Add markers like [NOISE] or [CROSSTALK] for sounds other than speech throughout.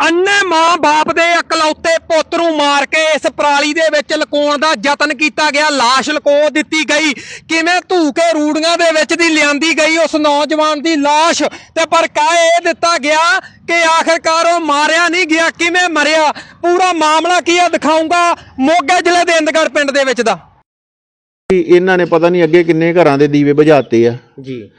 ਅੰਨੇ ਮਾਂ ਬਾਪ ਦੇ ਇਕਲੌਤੇ ਪੁੱਤ ਨੂੰ ਮਾਰ ਕੇ ਇਸ ਪਰਾਲੀ ਦੇ ਵਿੱਚ ਲੁਕਾਉਣ ਦਾ ਯਤਨ ਕੀਤਾ ਗਿਆ। ਲਾਸ਼ ਲੁਕੋ ਦਿੱਤੀ ਗਈ। ਕਿਵੇਂ ਧੂ ਕੇ ਰੂੜੀਆਂ ਦੇ ਵਿੱਚ ਦੀ ਲਿਆਂਦੀ ਗਈ ਉਸ ਨੌਜਵਾਨ ਦੀ ਲਾਸ਼? ਤੇ ਪਰ ਕਹਿ ਇਹ ਦਿੱਤਾ ਗਿਆ ਕਿ ਆਖਰਕਾਰ ਉਹ ਮਾਰਿਆ ਨਹੀਂ ਗਿਆ ਕਿਵੇਂ ਮਰਿਆ? ਪੂਰਾ ਮਾਮਲਾ ਕੀ ਆ ਦਿਖਾਉਂਗਾ ਮੋਗੇ ਜ਼ਿਲ੍ਹੇ ਦੇ ਇੰਦਗੜ ਪਿੰਡ ਦੇ ਵਿੱਚ ਦਾ। ਇਹਨਾਂ ਨੇ ਪਤਾ ਨਹੀਂ ਅੱਗੇ ਕਿੰਨੇ ਘਰਾਂ ਦੇ ਦੀਵੇ ਬੁਝਾਤੇ ਆ। ਜੀ।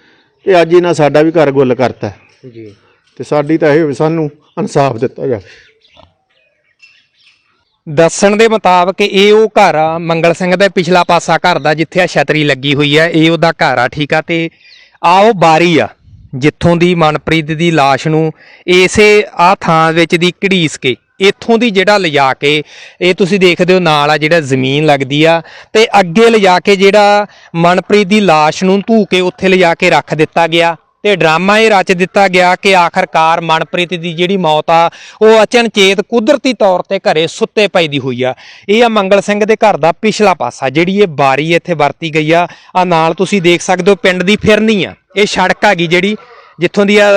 ਤੇ ਅੱਜ ਇਹਨਾਂ ਸਾਡਾ ਵੀ ਘਰ ਗੁੱਲ ਕਰਤਾ। ਜੀ। ਤੇ ਸਾਡੀ ਤਾਂ ਇਹ ਵੀ ਸਾਨੂੰ ਇਨਸਾਫ ਦਿੱਤਾ ਜਾਵੇ। ਦੱਸਣ ਦੇ ਮੁਤਾਬਕ ਇਹ ਉਹ ਘਰ ਆ, ਮੰਗਲ ਸਿੰਘ ਦਾ ਪਿਛਲਾ ਪਾਸਾ ਘਰ ਦਾ, ਜਿੱਥੇ ਆ ਛਤਰੀ ਲੱਗੀ ਹੋਈ ਆ, ਇਹ ਉਹਦਾ ਘਰ ਆ, ਠੀਕ ਆ, ਤੇ ਆ ਉਹ ਬਾਰੀ ਆ, ਜਿੱਥੋਂ ਦੀ ਮਨਪ੍ਰੀਤ ਦੀ ਲਾਸ਼ ਨੂੰ ਇਸੇ ਆ ਥਾਂ ਵਿੱਚ ਦੀ ਘੜੀਸ ਕੇ, ਇੱਥੋਂ ਦੀ ਜਿਹੜਾ ਲਿਜਾ ਕੇ, ਇਹ ਤੁਸੀਂ ਦੇਖਦੇ ਹੋ ਨਾਲ ਆ ਜਿਹੜਾ ਜ਼ਮੀਨ ਲੱਗਦੀ ਆ, ਤੇ ਅੱਗੇ ਲਿਜਾ ਕੇ ਜਿਹੜਾ ਮਨਪ੍ਰੀਤ ਦੀ ਲਾਸ਼ ਨੂੰ ਧੂ ਕੇ ਉੱਥੇ ਲਿਜਾ ਕੇ ਰੱਖ ਦਿੱਤਾ ਗਿਆ। ਤੇ ਡਰਾਮਾ ਇਹ ਰਚ ਦਿੱਤਾ ਗਿਆ ਕਿ ਆਖਰਕਾਰ ਮਨਪ੍ਰੀਤ ਦੀ ਜਿਹੜੀ ਮੌਤ ਆ, ਉਹ ਅਚਨਚੇਤ ਕੁਦਰਤੀ ਤੌਰ ਤੇ ਘਰੇ ਸੁੱਤੇ ਪਈ ਦੀ ਹੋਈ ਆ। ਇਹ ਆ ਮੰਗਲ ਸਿੰਘ ਦੇ ਘਰ ਦਾ ਪਿਛਲਾ ਪਾਸਾ, ਜਿਹੜੀ ਇਹ ਬਾਰੀ ਇੱਥੇ ਵਰਤੀ ਗਈ ਆ। ਆ ਨਾਲ ਤੁਸੀਂ ਦੇਖ ਸਕਦੇ ਹੋ ਪਿੰਡ ਦੀ ਫਿਰਨੀ ਆ। ਇਹ ਸੜਕ ਹੈਗੀ ਜਿਹੜੀ, ਜਿੱਥੋਂ ਦੀ ਆ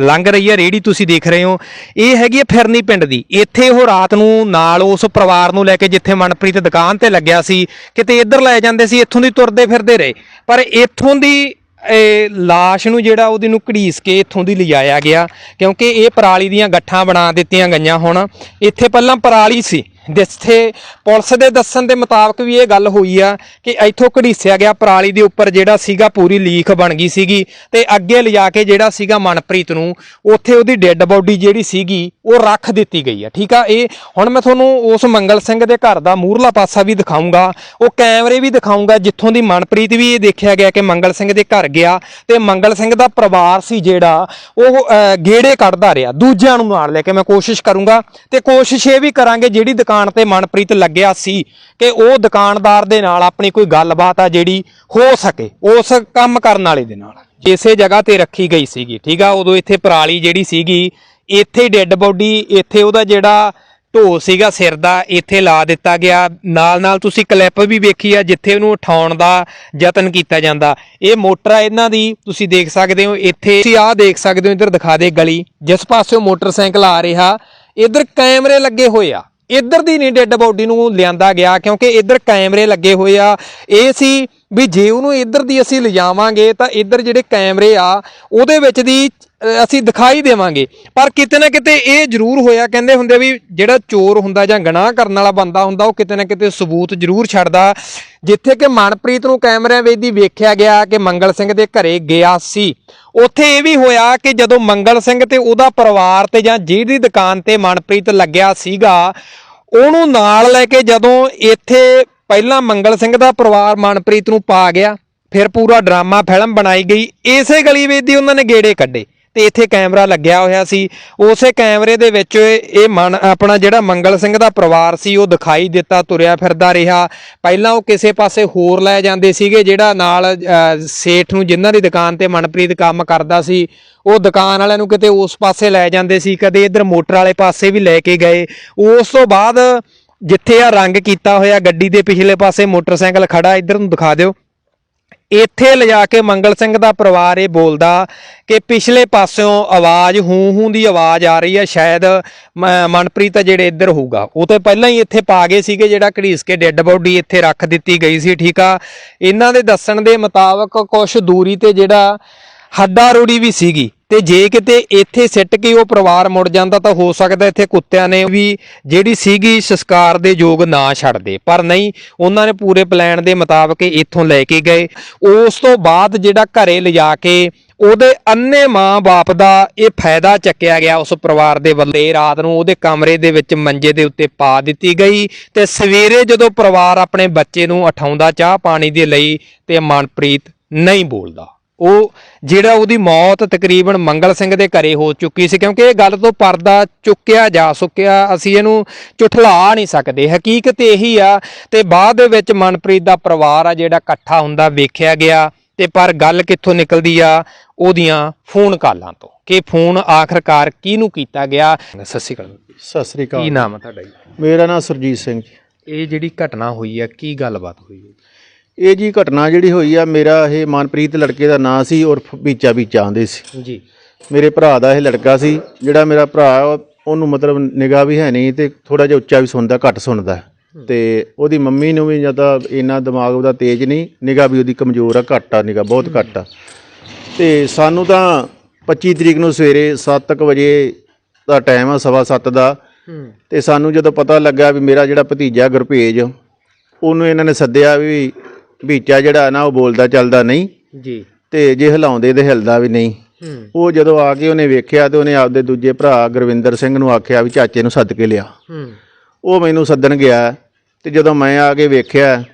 ਲੰਘ ਰਹੀ ਆ ਰੇੜੀ ਤੁਸੀਂ ਦੇਖ ਰਹੇ ਹੋ। ਇਹ ਹੈਗੀ ਆ ਫਿਰਨੀ ਪਿੰਡ ਦੀ। ਇੱਥੇ ਉਹ ਰਾਤ ਨੂੰ ਨਾਲ ਉਸ ਪਰਿਵਾਰ ਨੂੰ ਲੈ ਕੇ ਜਿੱਥੇ ਮਨਪ੍ਰੀਤ ਦੁਕਾਨ ਤੇ ਲੱਗਿਆ ਸੀ, ਕਿਤੇ ਇੱਧਰ ਲੈ ਜਾਂਦੇ ਸੀ, ਇੱਥੋਂ ਦੀ ਤੁਰਦੇ ਫਿਰਦੇ ਰਹੇ। ਪਰ ਇੱਥੋਂ ਦੀ ਇਹ ਲਾਸ਼ ਨੂੰ ਜਿਹੜਾ ਉਹਦੀ ਨੂੰ ਘੜੀਸ ਕੇ ਇੱਥੋਂ ਦੀ ਲਿਜਾਇਆ ਗਿਆ, ਕਿਉਂਕਿ ਇਹ ਪਰਾਲੀ ਦੀਆਂ ਗੱਠਾਂ ਬਣਾ ਦਿੱਤੀਆਂ ਗਈਆਂ ਹੁਣ। ਇੱਥੇ ਪਹਿਲਾਂ ਪਰਾਲੀ ਸੀ। ਜਿੱਥੇ ਪੁਲਿਸ ਦੇ ਦੱਸਣ ਦੇ ਮੁਤਾਬਕ ਵੀ ਇਹ ਗੱਲ ਹੋਈ ਆ ਕਿ ਇੱਥੋਂ ਘੜੀਸਿਆ ਗਿਆ ਪਰਾਲੀ ਦੇ ਉੱਪਰ ਜਿਹੜਾ ਸੀਗਾ ਪੂਰੀ ਲੀਖ ਬਣ ਗਈ ਸੀਗੀ ਤੇ ਅੱਗੇ ਲਿਜਾ ਕੇ ਜਿਹੜਾ ਸੀਗਾ ਮਨਪ੍ਰੀਤ ਨੂੰ, ਉੱਥੇ ਉਹਦੀ ਡੈੱਡ ਬੋਡੀ ਜਿਹੜੀ ਸੀਗੀ ਉਹ ਰੱਖ ਦਿੱਤੀ ਗਈ ਹੈ। ਠੀਕ ਆ? ਇਹ ਹੁਣ ਮੈਂ ਤੁਹਾਨੂੰ ਉਸ ਮੰਗਲ ਸਿੰਘ ਦੇ ਘਰ ਦਾ ਮੂਰਲਾ ਪਾਸਾ ਵੀ ਦਿਖਾਉਂਗਾ ਉਹ ਕੈਮਰੇ ਵੀ ਦਿਖਾਉਂਗਾ ਜਿੱਥੋਂ ਦੀ ਮਨਪ੍ਰੀਤ ਵੀ ਇਹ ਦੇਖਿਆ ਗਿਆ ਕਿ ਮੰਗਲ ਸਿੰਘ ਦੇ ਘਰ ਗਿਆ ਤੇ ਮੰਗਲ ਸਿੰਘ ਦਾ ਪਰਿਵਾਰ ਸੀ ਜਿਹੜਾ ਉਹ ਗੇੜੇ ਕੱਢਦਾ ਰਿਹਾ। ਦੂਜਿਆਂ ਨੂੰ ਨਾਲ ਲੈ ਕੇ ਮੈਂ ਕੋਸ਼ਿਸ਼ ਕਰੂੰਗਾ ਤੇ ਕੋਸ਼ਿਸ਼ ਇਹ ਵੀ ਕਰਾਂਗੇ ਜਿਹੜੀ ਦੁਕਾਨ ਤੇ ਮਨਪ੍ਰੀਤ ਲੱਗਿਆ ਸੀ ਕਿ ਉਹ ਦੁਕਾਨਦਾਰ ਦੇ ਨਾਲ ਆਪਣੀ ਕੋਈ ਗੱਲਬਾਤ ਆ ਜਿਹੜੀ ਹੋ ਸਕੇ, ਉਸ ਕੰਮ ਕਰਨ ਵਾਲੇ ਦੇ ਨਾਲ। ਇਸੇ ਜਗ੍ਹਾ ਤੇ ਰੱਖੀ ਗਈ ਸੀਗੀ। ਠੀਕ ਆ? ਉਦੋਂ ਇੱਥੇ ਪਰਾਲੀ ਜਿਹੜੀ ਸੀਗੀ ਇੱਥੇ ਡੈੱਡ ਬੋਡੀ ਇੱਥੇ ਉਹਦਾ ਜਿਹੜਾ ਢੋ ਸੀਗਾ ਸਿਰ ਦਾ, ਇੱਥੇ ਲਾ ਦਿੱਤਾ ਗਿਆ। ਨਾਲ ਨਾਲ ਤੁਸੀਂ ਕਲਿੱਪ ਵੀ ਵੇਖੀ ਆ, ਜਿੱਥੇ ਉਹਨੂੰ ਉਠਾਉਣ ਦਾ ਯਤਨ ਕੀਤਾ ਜਾਂਦਾ। ਇਹ ਮੋਟਰ ਆ ਇਹਨਾਂ ਦੀ, ਤੁਸੀਂ ਦੇਖ ਸਕਦੇ ਹੋ, ਇੱਥੇ ਤੁਸੀਂ ਆਹ ਦੇਖ ਸਕਦੇ ਹੋ, ਇੱਧਰ ਦਿਖਾ ਦੇ ਗਲੀ। ਜਿਸ ਪਾਸਿਓਂ ਮੋਟਰਸਾਈਕਲ ਆ ਰਿਹਾ, ਇੱਧਰ ਕੈਮਰੇ ਲੱਗੇ ਹੋਏ ਆ। ਇੱਧਰ ਦੀ ਨਹੀਂ ਡੈੱਡ ਬੋਡੀ ਨੂੰ ਲਿਆਂਦਾ ਗਿਆ, ਕਿਉਂਕਿ ਇੱਧਰ ਕੈਮਰੇ ਲੱਗੇ ਹੋਏ ਆ। ਇਹ ਸੀ ਵੀ ਜੇ ਉਹਨੂੰ ਇੱਧਰ ਦੀ ਅਸੀਂ ਲਿਜਾਵਾਂਗੇ, ਤਾਂ ਇੱਧਰ ਜਿਹੜੇ ਕੈਮਰੇ ਆ, ਉਹਦੇ ਵਿੱਚ ਦੀ ਅਸੀਂ ਦਿਖਾਈ ਦੇਵਾਂਗੇ। ਪਰ ਕਿਤੇ ਨਾ ਕਿਤੇ ਇਹ ਜ਼ਰੂਰ ਹੋਇਆ, ਕਹਿੰਦੇ ਹੁੰਦੇ ਵੀ ਜਿਹੜਾ ਚੋਰ ਹੁੰਦਾ ਜਾਂ ਗੁਨਾਹ ਕਰਨ ਵਾਲਾ ਬੰਦਾ ਹੁੰਦਾ, ਉਹ ਕਿਤੇ ਨਾ ਕਿਤੇ ਸਬੂਤ ਜ਼ਰੂਰ ਛੱਡਦਾ। ਜਿੱਥੇ ਕਿ ਮਨਪ੍ਰੀਤ ਨੂੰ ਕੈਮਰਿਆਂ ਵਿੱਚ ਦੀ ਵੇਖਿਆ ਗਿਆ ਕਿ ਮੰਗਲ ਸਿੰਘ ਦੇ ਘਰੇ ਗਿਆ ਸੀ। ਉੱਥੇ ਇਹ ਵੀ ਹੋਇਆ ਕਿ ਜਦੋਂ ਮੰਗਲ ਸਿੰਘ ਤੇ ਉਹਦਾ ਪਰਿਵਾਰ ਤੇ ਜਾਂ ਜਿਹਦੀ ਦੁਕਾਨ ਤੇ ਮਨਪ੍ਰੀਤ ਲੱਗਿਆ ਸੀਗਾ, ਉਹਨੂੰ ਨਾਲ ਲੈ ਕੇ ਜਦੋਂ ਇੱਥੇ ਪਹਿਲਾਂ ਮੰਗਲ ਸਿੰਘ ਦਾ ਪਰਿਵਾਰ ਮਨਪ੍ਰੀਤ ਨੂੰ ਪਾ ਗਿਆ, ਫਿਰ ਪੂਰਾ ਡਰਾਮਾ, ਫਿਲਮ ਬਣਾਈ ਗਈ। ਇਸੇ ਗਲੀ ਵਿੱਚ ਦੀ ਉਹਨਾਂ ਨੇ ਗੇੜੇ ਕੱਢੇ। ਤੇ ਇੱਥੇ ਕੈਮਰਾ ਲੱਗਿਆ ਹੋਇਆ ਸੀ। ਉਸੇ ਕੈਮਰੇ ਦੇ ਵਿੱਚ ਇਹ ਮਨ, ਆਪਣਾ ਜਿਹੜਾ ਮੰਗਲ ਸਿੰਘ ਦਾ ਪਰਿਵਾਰ ਸੀ, ਉਹ ਦਿਖਾਈ ਦਿੱਤਾ, ਤੁਰਿਆ ਫਿਰਦਾ ਰਿਹਾ। ਪਹਿਲਾਂ ਉਹ ਕਿਸੇ ਪਾਸੇ ਹੋਰ ਲੈ ਜਾਂਦੇ ਸੀਗੇ, ਜਿਹੜਾ ਨਾਲ ਸੇਠ ਨੂੰ ਜਿਨ੍ਹਾਂ ਦੀ ਦੁਕਾਨ ਤੇ ਮਨਪ੍ਰੀਤ ਕੰਮ ਕਰਦਾ ਸੀ, ਉਹ ਦੁਕਾਨ ਵਾਲਿਆਂ ਨੂੰ ਕਿਤੇ ਉਸ ਪਾਸੇ ਲੈ ਜਾਂਦੇ ਸੀ, ਕਦੇ ਇੱਧਰ ਮੋਟਰ ਵਾਲੇ ਪਾਸੇ ਵੀ ਲੈ ਕੇ ਗਏ। ਉਸ ਤੋਂ ਬਾਅਦ ਜਿੱਥੇ ਆ ਰੰਗ ਕੀਤਾ ਹੋਇਆ, ਗੱਡੀ ਦੇ ਪਿਛਲੇ ਪਾਸੇ ਮੋਟਰਸਾਈਕਲ ਖੜਾ, ਇੱਧਰ ਨੂੰ ਦਿਖਾ ਦਿਓ। ਇੱਥੇ ਲਿਜਾ ਕੇ ਮੰਗਲ ਸਿੰਘ ਦਾ ਪਰਿਵਾਰ ਇਹ ਬੋਲਦਾ ਕਿ ਪਿਛਲੇ ਪਾਸਿਓਂ ਆਵਾਜ਼, ਹੂੰ ਹੂੰ ਦੀ ਆਵਾਜ਼ ਆ ਰਹੀ ਹੈ ਸ਼ਾਇਦ ਮ- ਮਨਪ੍ਰੀਤ ਆ ਜਿਹੜੇ ਇੱਧਰ ਹੋਊਗਾ। ਉਹ ਤਾਂ ਪਹਿਲਾਂ ਹੀ ਇੱਥੇ ਪਾ ਗਏ ਸੀਗੇ, ਜਿਹੜਾ ਘੜੀਸ ਕੇ ਡੈੱਡ ਬੋਡੀ ਇੱਥੇ ਰੱਖ ਦਿੱਤੀ ਗਈ ਸੀ, ਠੀਕ ਆ? ਇਹਨਾਂ ਦੇ ਦੱਸਣ ਦੇ ਮੁਤਾਬਕ ਕੁਝ ਦੂਰੀ ਤੇ ਜਿਹੜਾ ਹੱਡਾ ਰੋੜੀ ਵੀ ਸੀਗੀ। ਤੇ ਜੇ ਕਿਤੇ ਇੱਥੇ ਸਿੱਟ ਕੇ ਉਹ ਪਰਿਵਾਰ ਮੁੜ ਜਾਂਦਾ ਤਾਂ ਹੋ ਸਕਦਾ ਇੱਥੇ ਕੁੱਤਿਆਂ ਨੇ ਵੀ ਜਿਹੜੀ ਸੀਗੀ ਸੰਸਕਾਰ ਦੇ ਯੋਗ ਨਾ ਛੱਡਦੇ ਪਰ ਨਹੀਂ, ਉਹਨਾਂ ਨੇ ਪੂਰੇ ਪਲਾਨ ਦੇ ਮੁਤਾਬਕ ਇੱਥੋਂ ਲੈ ਕੇ ਗਏ। ਉਸ ਤੋਂ ਬਾਅਦ ਜਿਹੜਾ ਘਰੇ ਲਿਜਾ ਕੇ ਉਹਦੇ ਅੰਨੇ ਮਾਂ-ਬਾਪ ਦਾ ਇਹ ਫਾਇਦਾ ਚੱਕਿਆ ਗਿਆ ਉਸ ਪਰਿਵਾਰ ਦੇ ਵੱਲੇ। ਰਾਤ ਨੂੰ ਉਹਦੇ ਕਮਰੇ ਦੇ ਵਿੱਚ ਮੰਜੇ ਦੇ ਉੱਤੇ ਪਾ ਦਿੱਤੀ ਗਈ ਤੇ ਸਵੇਰੇ ਜਦੋਂ ਪਰਿਵਾਰ ਆਪਣੇ ਬੱਚੇ ਨੂੰ ਉਠਾਉਂਦਾ ਚਾਹ ਪਾਣੀ ਦੇ ਲਈ ਤੇ ਮਨਪ੍ਰੀਤ ਨਹੀਂ ਬੋਲਦਾ। ਉਹ ਜਿਹੜਾ ਉਹਦੀ ਮੌਤ ਤਕਰੀਬਨ ਮੰਗਲ ਸਿੰਘ ਦੇ ਘਰੇ ਹੋ ਚੁੱਕੀ ਸੀ ਕਿਉਂਕਿ ਇਹ ਗੱਲ ਤੋਂ ਪਰਦਾ ਚੁੱਕਿਆ ਜਾ ਸੁੱਕਿਆ ਅਸੀਂ ਇਹਨੂੰ ਝੁਠਲਾ ਨਹੀਂ ਸਕਦੇ। ਹਕੀਕਤ ਇਹੀ ਆ ਤੇ ਬਾਅਦ ਦੇ ਵਿੱਚ ਮਨਪ੍ਰੀਤ ਦਾ ਪਰਿਵਾਰ ਆ ਜਿਹੜਾ ਇਕੱਠਾ ਹੁੰਦਾ ਵੇਖਿਆ ਗਿਆ ਤੇ ਪਰ ਗੱਲ ਕਿੱਥੋਂ ਨਿਕਲਦੀ ਆ? ਉਹਦੀਆਂ ਫੋਨ ਕਾਲਾਂ ਤੋਂ। ਕਿ ਫੋਨ ਆਖਰਕਾਰ ਕਿਹਨੂੰ ਕੀਤਾ ਗਿਆ? ਸਤਿ ਸ਼੍ਰੀ ਅਕਾਲ। ਸਤਿ ਸ੍ਰੀ ਕੀ ਅਕਾਲ ਨਾਮ ਆ ਤੁਹਾਡਾ ਜੀ? ਮੇਰਾ ਨਾਮ ਸੁਰਜੀਤ ਸਿੰਘ ਜੀ। ਇਹ ਜਿਹੜੀ ਘਟਨਾ ਹੋਈ ਆ ਕੀ ਗੱਲਬਾਤ ਹੋਈ ਹੈ ਇਹ ਜੀ ਘਟਨਾ ਜਿਹੜੀ ਹੋਈ ਆ ਮੇਰਾ ਇਹ ਮਨਪ੍ਰੀਤ ਲੜਕੇ ਦਾ ਨਾਂ ਸੀ ਉਰਫ ਬੀਚਾ ਬੀਚਾ ਆਂਦੇ ਸੀ। ਜੀ। ਮੇਰੇ ਭਰਾ ਦਾ ਇਹ ਲੜਕਾ ਸੀ ਜਿਹੜਾ ਮੇਰਾ ਭਰਾ ਉਹ ਉਹਨੂੰ ਮਤਲਬ ਨਿਗਾਹ ਵੀ ਹੈ ਨਹੀਂ ਤੇ ਥੋੜਾ ਜਿਹਾ ਉੱਚਾ ਵੀ ਸੁਣਦਾ ਘੱਟ ਸੁਣਦਾ। ਤੇ ਉਹਦੀ ਮੰਮੀ ਨੂੰ ਵੀ ਜ਼ਿਆਦਾ ਇੰਨਾ ਦਿਮਾਗ ਉਹਦਾ ਤੇਜ਼ ਨਹੀਂ ਨਿਗਾਹ ਵੀ ਉਹਦੀ ਕਮਜ਼ੋਰ ਆ ਘੱਟ ਆ ਨਿਗਾਹ ਬਹੁਤ ਘੱਟ ਆ। ਤੇ ਸਾਨੂੰ ਤਾਂ 25 ਤਰੀਕ ਨੂੰ ਸਵੇਰੇ 7:00 ਵਜੇ ਦਾ ਟਾਈਮ ਆ ਸਵਾ ਸੱਤ ਦਾ। ਹੂੰ। ਤੇ ਸਾਨੂੰ ਜਦੋਂ ਪਤਾ ਲੱਗਾ ਵੀ ਮੇਰਾ ਜਿਹੜਾ ਭਤੀਜਾ ਗੁਰਪੇਜ ਉਹਨੂੰ ਇਹਨਾਂ ਨੇ ਸੱਦਿਆ ਵੀ ਵੀਚਾ ਜਿਹੜਾ ਨਾ ਉਹ ਬੋਲਦਾ ਚੱਲਦਾ ਨਹੀਂ। ਜੀ। ਤੇ ਜੇ ਹਿਲਾਉਂਦੇ ਤੇ ਹਿਲਦਾ ਵੀ ਨਹੀਂ। ਉਹ ਜਦੋਂ ਆ ਕੇ ਉਹਨੇ ਵੇਖਿਆ ਤੇ ਉਹਨੇ ਆਪਦੇ ਦੂਜੇ ਭਰਾ ਗੁਰਵਿੰਦਰ ਸਿੰਘ ਨੂੰ ਆਖਿਆ ਵੀ ਚਾਚੇ ਨੂੰ ਸੱਦ ਕੇ ਲਿਆ। ਉਹ ਮੈਨੂੰ ਸੱਦਣ ਗਿਆ ਤੇ ਜਦੋਂ ਮੈਂ ਆ ਕੇ ਵੇਖਿਆ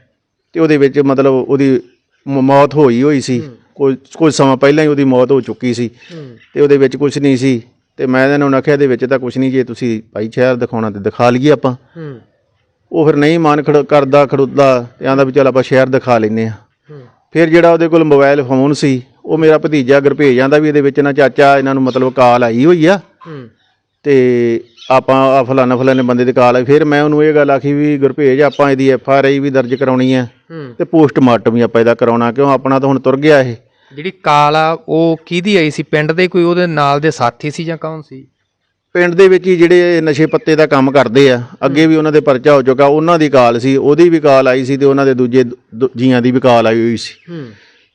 ਤੇ ਉਹਦੇ ਵਿੱਚ ਮਤਲਬ ਉਹਦੀ ਮੌਤ ਹੋਈ ਹੋਈ ਸੀ। ਕੋਈ ਕੁਝ ਸਮਾਂ ਪਹਿਲਾਂ ਹੀ ਉਹਦੀ ਮੌਤ ਹੋ ਚੁੱਕੀ ਸੀ। ਤੇ ਉਹਦੇ ਵਿੱਚ ਕੁਝ ਨਹੀਂ ਸੀ। ਤੇ ਮੈਂ ਇਹਨਾਂ ਨੂੰ ਆਖਿਆ ਇਹਦੇ ਵਿੱਚ ਤਾਂ ਕੁਝ ਨਹੀਂ ਜੇ ਤੁਸੀਂ ਭਾਈ ਸ਼ਹਿਰ ਦਿਖਾਉਣਾ ਤੇ ਦਿਖਾ ਲਈਏ ਆਪਾਂ। ਉਹ ਫਿਰ ਨਹੀਂ ਮਨ ਖੜ ਕਰਦਾ ਖੜੁੱਦਾ ਤੇ ਆਂਦਾ ਵੀ ਚੱਲ ਆਪਾਂ ਸ਼ਹਿਰ ਦਿਖਾ ਲੈਨੇ ਆ ਫਿਰ ਜਿਹੜਾ ਉਹਦੇ ਕੋਲ ਮੋਬਾਈਲ ਫੋਨ ਸੀ ਉਹ ਮੇਰਾ ਭਤੀਜਾ ਗੁਰਭੇਜ ਜਾਂਦਾ ਵੀ ਇਹਦੇ ਵਿੱਚ ਨਾ ਚਾਚਾ ਇਹਨਾਂ ਨੂੰ ਮਤਲਬ ਕਾਲ ਆਈ ਹੋਈ ਆ। ਤੇ ਆਪਾਂ ਆ ਫਲਾਣਾ ਫਲਾਣੇ ਬੰਦੇ ਦੀ ਕਾਲ ਆਈ ਫਿਰ ਮੈਂ ਉਹਨੂੰ ਇਹ ਗੱਲ ਆਖੀ ਵੀ ਗੁਰਭੇਜ ਆਪਾਂ ਇਹਦੀ ਐਫ ਆਰ ਆਈ ਵੀ ਦਰਜ ਕਰਾਉਣੀ ਆ ਤੇ ਪੋਸਟਮਾਰਟਮ ਵੀ ਆਪਾਂ ਇਹਦਾ ਕਰਾਉਣਾ ਕਿਉਂ ਆਪਣਾ ਤਾਂ ਹੁਣ ਤੁਰ ਗਿਆ ਇਹ। ਜਿਹੜੀ ਕਾਲ ਆ ਉਹ ਕਿਹਦੀ ਆਈ ਸੀ? ਪਿੰਡ ਦੇ ਕੋਈ ਉਹਦੇ ਨਾਲ ਦੇ ਸਾਥੀ ਸੀ ਜਾਂ ਕੌਣ ਸੀ? ਪਿੰਡ ਦੇ ਵਿੱਚ ਹੀ ਜਿਹੜੇ ਨਸ਼ੇ ਪੱਤੇ ਦਾ ਕੰਮ ਕਰਦੇ ਆ ਅੱਗੇ ਵੀ ਉਹਨਾਂ ਦੇ ਪਰਚਾ ਹੋ ਚੁੱਕਾ ਉਹਨਾਂ ਦੀ ਕਾਲ ਸੀ ਉਹਦੀ ਵੀ ਕਾਲ ਆਈ ਸੀ ਤੇ ਉਹਨਾਂ ਦੇ ਦੂਜੇ ਦ- ਜੀਆਂ ਦੀ ਵੀ ਕਾਲ ਆਈ ਹੋਈ ਸੀ।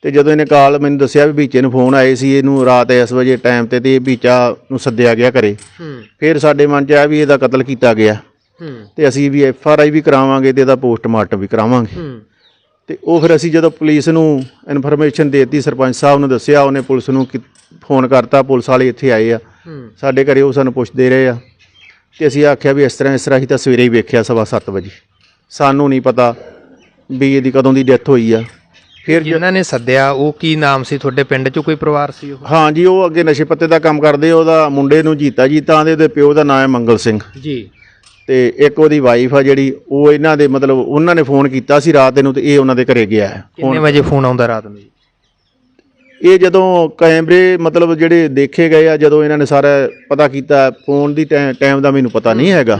ਤੇ ਜਦੋਂ ਇਹਨੇ ਕਾਲ ਮੈਨੂੰ ਦੱਸਿਆ ਵੀ ਬੀਚੇ ਨੂੰ ਫੋਨ ਆਏ ਸੀ ਇਹਨੂੰ ਰਾਤ ਇਸ ਵਜੇ ਟਾਈਮ ਤੇ ਤੇ ਇਹ ਬੀਚਾ ਨੂੰ ਸੱਦਿਆ ਗਿਆ ਘਰੇ। ਹੂੰ। ਫਿਰ ਸਾਡੇ ਮਨ 'ਚ ਆਇਆ ਵੀ ਇਹਦਾ ਕਤਲ ਕੀਤਾ ਗਿਆ। ਹੂੰ। ਤੇ ਅਸੀਂ ਵੀ ਐਫ ਆਰ ਆਈ ਵੀ ਕਰਾਵਾਂਗੇ ਤੇ ਇਹਦਾ ਪੋਸਟਮਾਰਟਮ ਵੀ ਕਰਾਵਾਂਗੇ। ਹੂੰ। ਤੇ ਉਹ ਫਿਰ ਅਸੀਂ ਜਦੋਂ ਪੁਲਿਸ ਨੂੰ ਇਨਫੋਰਮੇਸ਼ਨ ਦੇਤੀ ਸਰਪੰਚ ਸਾਹਿਬ ਨੂੰ ਦੱਸਿਆ ਉਹਨੇ ਪੁਲਿਸ ਨੂੰ ਕਿ- ਫੋਨ ਕਰਤਾ ਪੁਲਿਸ ਵਾਲੇ ਇੱਥੇ ਆਏ ਆ। ਸਾਡੇ ਘਰੇ ਉਹ ਸਾਨੂੰ ਪੁੱਛਦੇ ਰਹੇ ਆ ਤੇ ਅਸੀਂ ਆਖਿਆ ਵੀ ਇਸ ਤਰ੍ਹਾਂ ਇਸ ਤਰ੍ਹਾਂ ਹੀ ਤਾਂ ਸਵੇਰੇ ਹੀ ਵੇਖਿਆ ਸਵਾ ਸੱਤ ਵਜੇ। ਸਾਨੂੰ ਨਹੀਂ ਪਤਾ ਵੀ ਇਹਦੀ ਕਦੋਂ ਦੀ ਡੈਥ ਹੋਈ ਆ। ਫਿਰ ਜ- ਜਿਨ੍ਹਾਂ ਨੇ ਸੱਦਿਆ ਉਹ ਕੀ ਨਾਮ ਸੀ? ਤੁਹਾਡੇ ਪਿੰਡ 'ਚ ਕੋਈ ਪਰਿਵਾਰ ਸੀ ਉਹ? ਹਾਂ ਜੀ ਉਹ ਅੱਗੇ ਨਸ਼ੇ ਪੱਤੇ ਦਾ ਕੰਮ ਕਰਦੇ ਉਹਦਾ ਮੁੰਡੇ ਨੂੰ ਜੀਤਾ ਜੀਤਾ ਆਂਦੇ ਉਹਦੇ ਪਿਓ ਦਾ ਨਾਮ ਹੈ ਮੰਗਲ ਸਿੰਘ। ਜੀ। ਤੇ ਇੱਕ ਉਹਦੀ ਵਾਈਫ ਆ ਜਿਹੜੀ ਉਹ ਇਹਨਾਂ ਦੇ ਮਤਲਬ ਉਹਨਾਂ ਨੇ ਫੋਨ ਕੀਤਾ ਸੀ ਰਾਤ ਨੂੰ ਤੇ ਇਹ ਉਹਨਾਂ ਦੇ ਘਰੇ ਗਿਆ ਹੈ। ਕਿੰਨੇ ਵਜੇ ਫੋਨ ਆਉਂਦਾ ਰਾਤ ਨੂੰ ਜੀ? ਇਹ ਜਦੋਂ ਕੈਮਰੇ ਮਤਲਬ ਜਿਹੜੇ ਦੇਖੇ ਗਏ ਆ ਜਦੋਂ ਇਹਨਾਂ ਨੇ ਸਾਰਾ ਪਤਾ ਕੀਤਾ ਫੋਨ ਦੀ ਟਾਈਮ ਦਾ ਮੈਨੂੰ ਪਤਾ ਨਹੀਂ ਹੈਗਾ।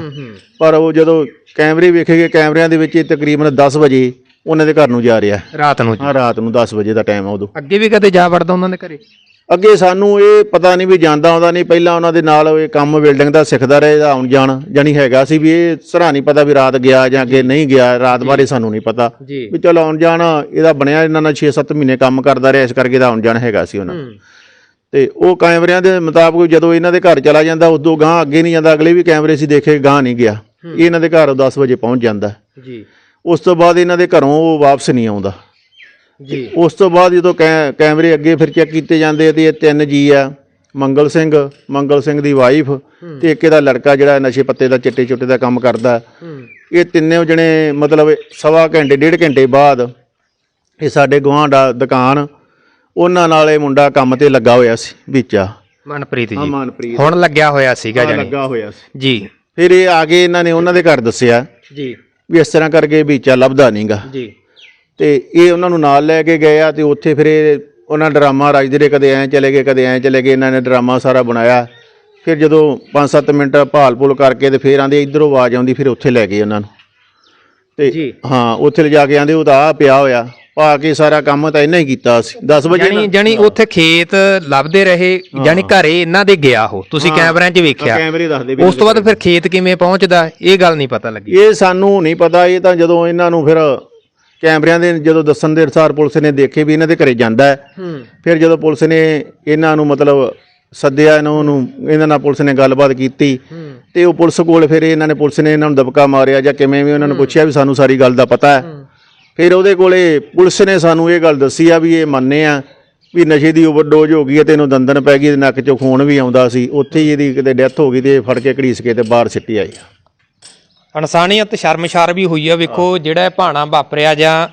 ਪਰ ਉਹ ਜਦੋਂ ਕੈਮਰੇ ਵੇਖੇ ਗਏ ਕੈਮਰਿਆਂ ਦੇ ਵਿੱਚ ਇਹ ਤਕਰੀਬਨ 10 ਵਜੇ ਉਹਨਾਂ ਦੇ ਘਰ ਨੂੰ ਜਾ ਰਿਹਾ। ਰਾਤ ਨੂੰ ਹਾਂ ਰਾਤ ਨੂੰ 10 ਵਜੇ ਦਾ ਟਾਈਮ ਆ ਉਦੋਂ। ਅੱਗੇ ਵੀ ਕਦੇ ਜਾ ਵੜਦਾ ਉਹਨਾਂ ਦੇ ਘਰੇ? ਅੱਗੇ ਸਾਨੂੰ ਇਹ ਪਤਾ ਨਹੀਂ ਵੀ ਜਾਂਦਾ ਆਉਂਦਾ ਨਹੀਂ ਪਹਿਲਾਂ ਉਹਨਾਂ ਦੇ ਨਾਲ ਇਹ ਕੰਮ ਬਿਲਡਿੰਗ ਦਾ ਸਿੱਖਦਾ ਰਿਹਾ ਇਹਦਾ ਆਉਣ ਜਾਣ ਜਾਣੀ ਹੈਗਾ ਸੀ ਵੀ ਇਹ ਸਰਾ ਨਹੀਂ ਪਤਾ ਵੀ ਰਾਤ ਗਿਆ ਜਾਂ ਅੱਗੇ ਨਹੀਂ ਗਿਆ ਰਾਤ ਬਾਰੇ ਸਾਨੂੰ ਨਹੀਂ ਪਤਾ। ਵੀ ਚਲੋ ਆਉਣ ਜਾਣ ਇਹਦਾ ਬਣਿਆ ਇਹਨਾਂ ਨਾਲ 6-7 ਮਹੀਨੇ ਕੰਮ ਕਰਦਾ ਰਿਹਾ ਇਸ ਕਰਕੇ ਇਹਦਾ ਆਉਣ ਜਾਣ ਹੈਗਾ ਸੀ ਉਹਨਾਂ ਤੇ ਉਹ ਕੈਮਰਿਆਂ ਦੇ ਮੁਤਾਬਕ ਜਦੋਂ ਇਹਨਾਂ ਦੇ ਘਰ ਚਲਾ ਜਾਂਦਾ ਉਦੋਂ ਗਾਂ ਅੱਗੇ ਨਹੀਂ ਜਾਂਦਾ ਅਗਲੇ ਵੀ ਕੈਮਰੇ ਸੀ ਦੇਖੇ ਗਾਂ ਨਹੀਂ ਗਿਆ। ਇਹ ਇਹਨਾਂ ਦੇ ਘਰ 10 ਵਜੇ ਪਹੁੰਚ ਜਾਂਦਾ। ਜੀ। ਉਸ ਤੋਂ ਬਾਅਦ ਇਹਨਾਂ ਦੇ ਘਰੋਂ ਉਹ ਵਾਪਸ ਨਹੀਂ ਆਉਂਦਾ। ਜੀ। ਉਸ ਤੋਂ ਬਾਅਦ ਜਦੋਂ ਕੈਮਰੇ ਅੱਗੇ ਫਿਰ ਚੈੱਕ ਕੀਤੇ ਜਾਂਦੇ ਆ ਤੇ ਇਹ ਤਿੰਨ ਜੀ ਆ ਮੰਗਲ ਸਿੰਘ ਮੰਗਲ ਸਿੰਘ ਦੀ ਵਾਈਫ ਤੇ ਇੱਕ ਇਹਦਾ ਲੜਕਾ ਜਿਹੜਾ ਨਸ਼ੇ ਪੱਤੇ ਦਾ ਚਿੱਟੇ ਚੁੱਟੇ ਦਾ ਕੰਮ ਕਰਦਾ। ਇਹ ਤਿੰਨੇ ਜਣੇ ਮਤਲਬ ਸਵਾ ਘੰਟੇ ਡੇਢ ਘੰਟੇ ਬਾਅਦ ਇਹ ਸਾਡੇ ਗੁਆਂਢ ਆ ਦੁਕਾਨ ਉਹਨਾਂ ਨਾਲ ਇਹ ਮੁੰਡਾ ਕੰਮ ਤੇ ਲੱਗਾ ਹੋਇਆ ਸੀ ਵਿੱਚਾ ਮਨਪ੍ਰੀਤ ਜੀ। ਮਨਪ੍ਰੀਤ। ਹੁਣ ਲੱਗਿਆ ਹੋਇਆ ਸੀਗਾ ਜਾਨੀ ਲੱਗਾ ਹੋਇਆ ਸੀ। ਜੀ। ਫਿਰ ਇਹ ਆ ਕੇ ਇਹਨਾਂ ਨੇ ਉਹਨਾਂ ਦੇ ਘਰ ਦੱਸਿਆ ਜੀ। ਵੀ ਇਸ ਤਰ੍ਹਾਂ ਕਰਕੇ ਵਿੱਚਾ ਲੱਭਦਾ ਨਹੀਂਗਾ ਜੀ। ਤੇ ਇਹ ਉਹਨਾਂ ਨੂੰ ਨਾਲ ਲੈ ਕੇ ਗਏ ਆ ਤੇ ਉੱਥੇ ਫਿਰ ਇਹ ਉਹਨਾਂ ਡਰਾਮਾ ਰਾਜਦੇ ਦੇ ਕਦੇ ਐਂ ਚਲੇ ਗਏ ਕਦੇ ਐਂ ਚਲੇ ਗਏ ਇਹਨਾਂ ਨੇ ਡਰਾਮਾ ਸਾਰਾ ਬਣਾਇਆ। ਫਿਰ ਜਦੋਂ 5-7 ਮਿੰਟ ਭਾਲ-ਭੂਲ ਕਰਕੇ ਤੇ ਫਿਰ ਆਂਦੇ ਇਧਰੋਂ ਆਵਾਜ਼ ਆਉਂਦੀ ਫਿਰ ਉੱਥੇ ਲੈ ਗਏ ਉਹਨਾਂ ਨੂੰ। ਤੇ। ਹਾਂ ਉੱਥੇ ਲਿਜਾ ਕੇ ਆਂਦੇ ਉਹ ਤਾਂ ਆ ਪਿਆ ਹੋਇਆ ਪਾ ਕੇ ਸਾਰਾ ਕੰਮ ਤਾਂ ਇਹਨਾਂ ਹੀ ਕੀਤਾ ਸੀ 10 ਵਜੇ ਜਾਨੀ ਜਾਨੀ ਉੱਥੇ ਖੇਤ ਲੱਭਦੇ ਰਹੇ ਜਾਨੀ ਘਰੇ ਇਹਨਾਂ ਦੇ ਗਿਆ ਉਹ। ਤੁਸੀਂ ਕੈਮਰਿਆਂ 'ਚ ਵੇਖਿਆ। ਕੈਮਰੇ ਦੱਸਦੇ ਵੀ ਉਸ ਤੋਂ ਬਾਅਦ ਫਿਰ ਖੇਤ ਕਿਵੇਂ ਪਹੁੰਚਦਾ ਇਹ ਗੱਲ ਨਹੀਂ ਪਤਾ ਲੱਗੀ। ਇਹ ਸਾਨੂੰ ਨਹੀਂ ਪਤਾ ਇਹ ਤਾਂ ਜਦੋਂ ਇਹਨਾਂ ਨੂੰ ਫਿਰ ਕੈਮਰਿਆਂ ਦੇ ਜਦੋਂ ਦੱਸਣ ਦੇ ਅਨੁਸਾਰ ਪੁਲਿਸ ਨੇ ਦੇਖੇ ਵੀ ਇਹਨਾਂ ਦੇ ਘਰੇ ਜਾਂਦਾ ਹੈ। ਫਿਰ ਜਦੋਂ ਪੁਲਿਸ ਨੇ ਇਹਨਾਂ ਨੂੰ ਮਤਲਬ ਸੱਦਿਆ ਇਹਨਾਂ ਨੂੰ ਇਹਨਾਂ ਨਾਲ ਪੁਲਿਸ ਨੇ ਗੱਲਬਾਤ ਕੀਤੀ ਤੇ ਉਹ ਪੁਲਿਸ ਕੋਲ ਫਿਰ ਇਹਨਾਂ ਨੇ ਪੁਲਿਸ ਨੇ ਇਹਨਾਂ ਨੂੰ ਦਬਕਾ ਮਾਰਿਆ ਜਾਂ ਕਿਵੇਂ ਵੀ ਉਹਨਾਂ ਨੂੰ ਪੁੱਛਿਆ ਵੀ ਸਾਨੂੰ ਸਾਰੀ ਗੱਲ ਦਾ ਪਤਾ ਹੈ। ਫਿਰ ਉਹਦੇ ਕੋਲੇ ਪੁਲਿਸ ਨੇ ਸਾਨੂੰ ਇਹ ਗੱਲ ਦੱਸੀ ਆ ਵੀ ਇਹ ਮੰਨੇ ਆ ਵੀ ਨਸ਼ੇ ਦੀ ਓਵਰਡੋਜ਼ ਹੋ ਗਈ ਹੈ ਤੇ ਇਹਨੂੰ ਦੰਦਨ ਪੈ ਗਈ ਤੇ ਨੱਕ 'ਚੋਂ ਖੂਨ ਵੀ ਆਉਂਦਾ ਸੀ। ਉੱਥੇ ਹੀ ਇਹਦੀ ਕਿਤੇ ਡੈਥ ਹੋ ਗਈ ਤੇ ਫੜ ਕੇ ਘੜੀਸ ਕੇ ਤੇ ਬਾਹਰ ਸਿੱਟੀ ਆਈ ਇਨਸਾਨੀਅਤ ਸ਼ਰਮਸ਼ਾਰ ਵੀ ਹੋਈ ਆ ਵੇਖੋ ਜਿਹੜਾ ਇਹ ਭਾਣਾ ਵਾਪਰਿਆ ਜਾਂ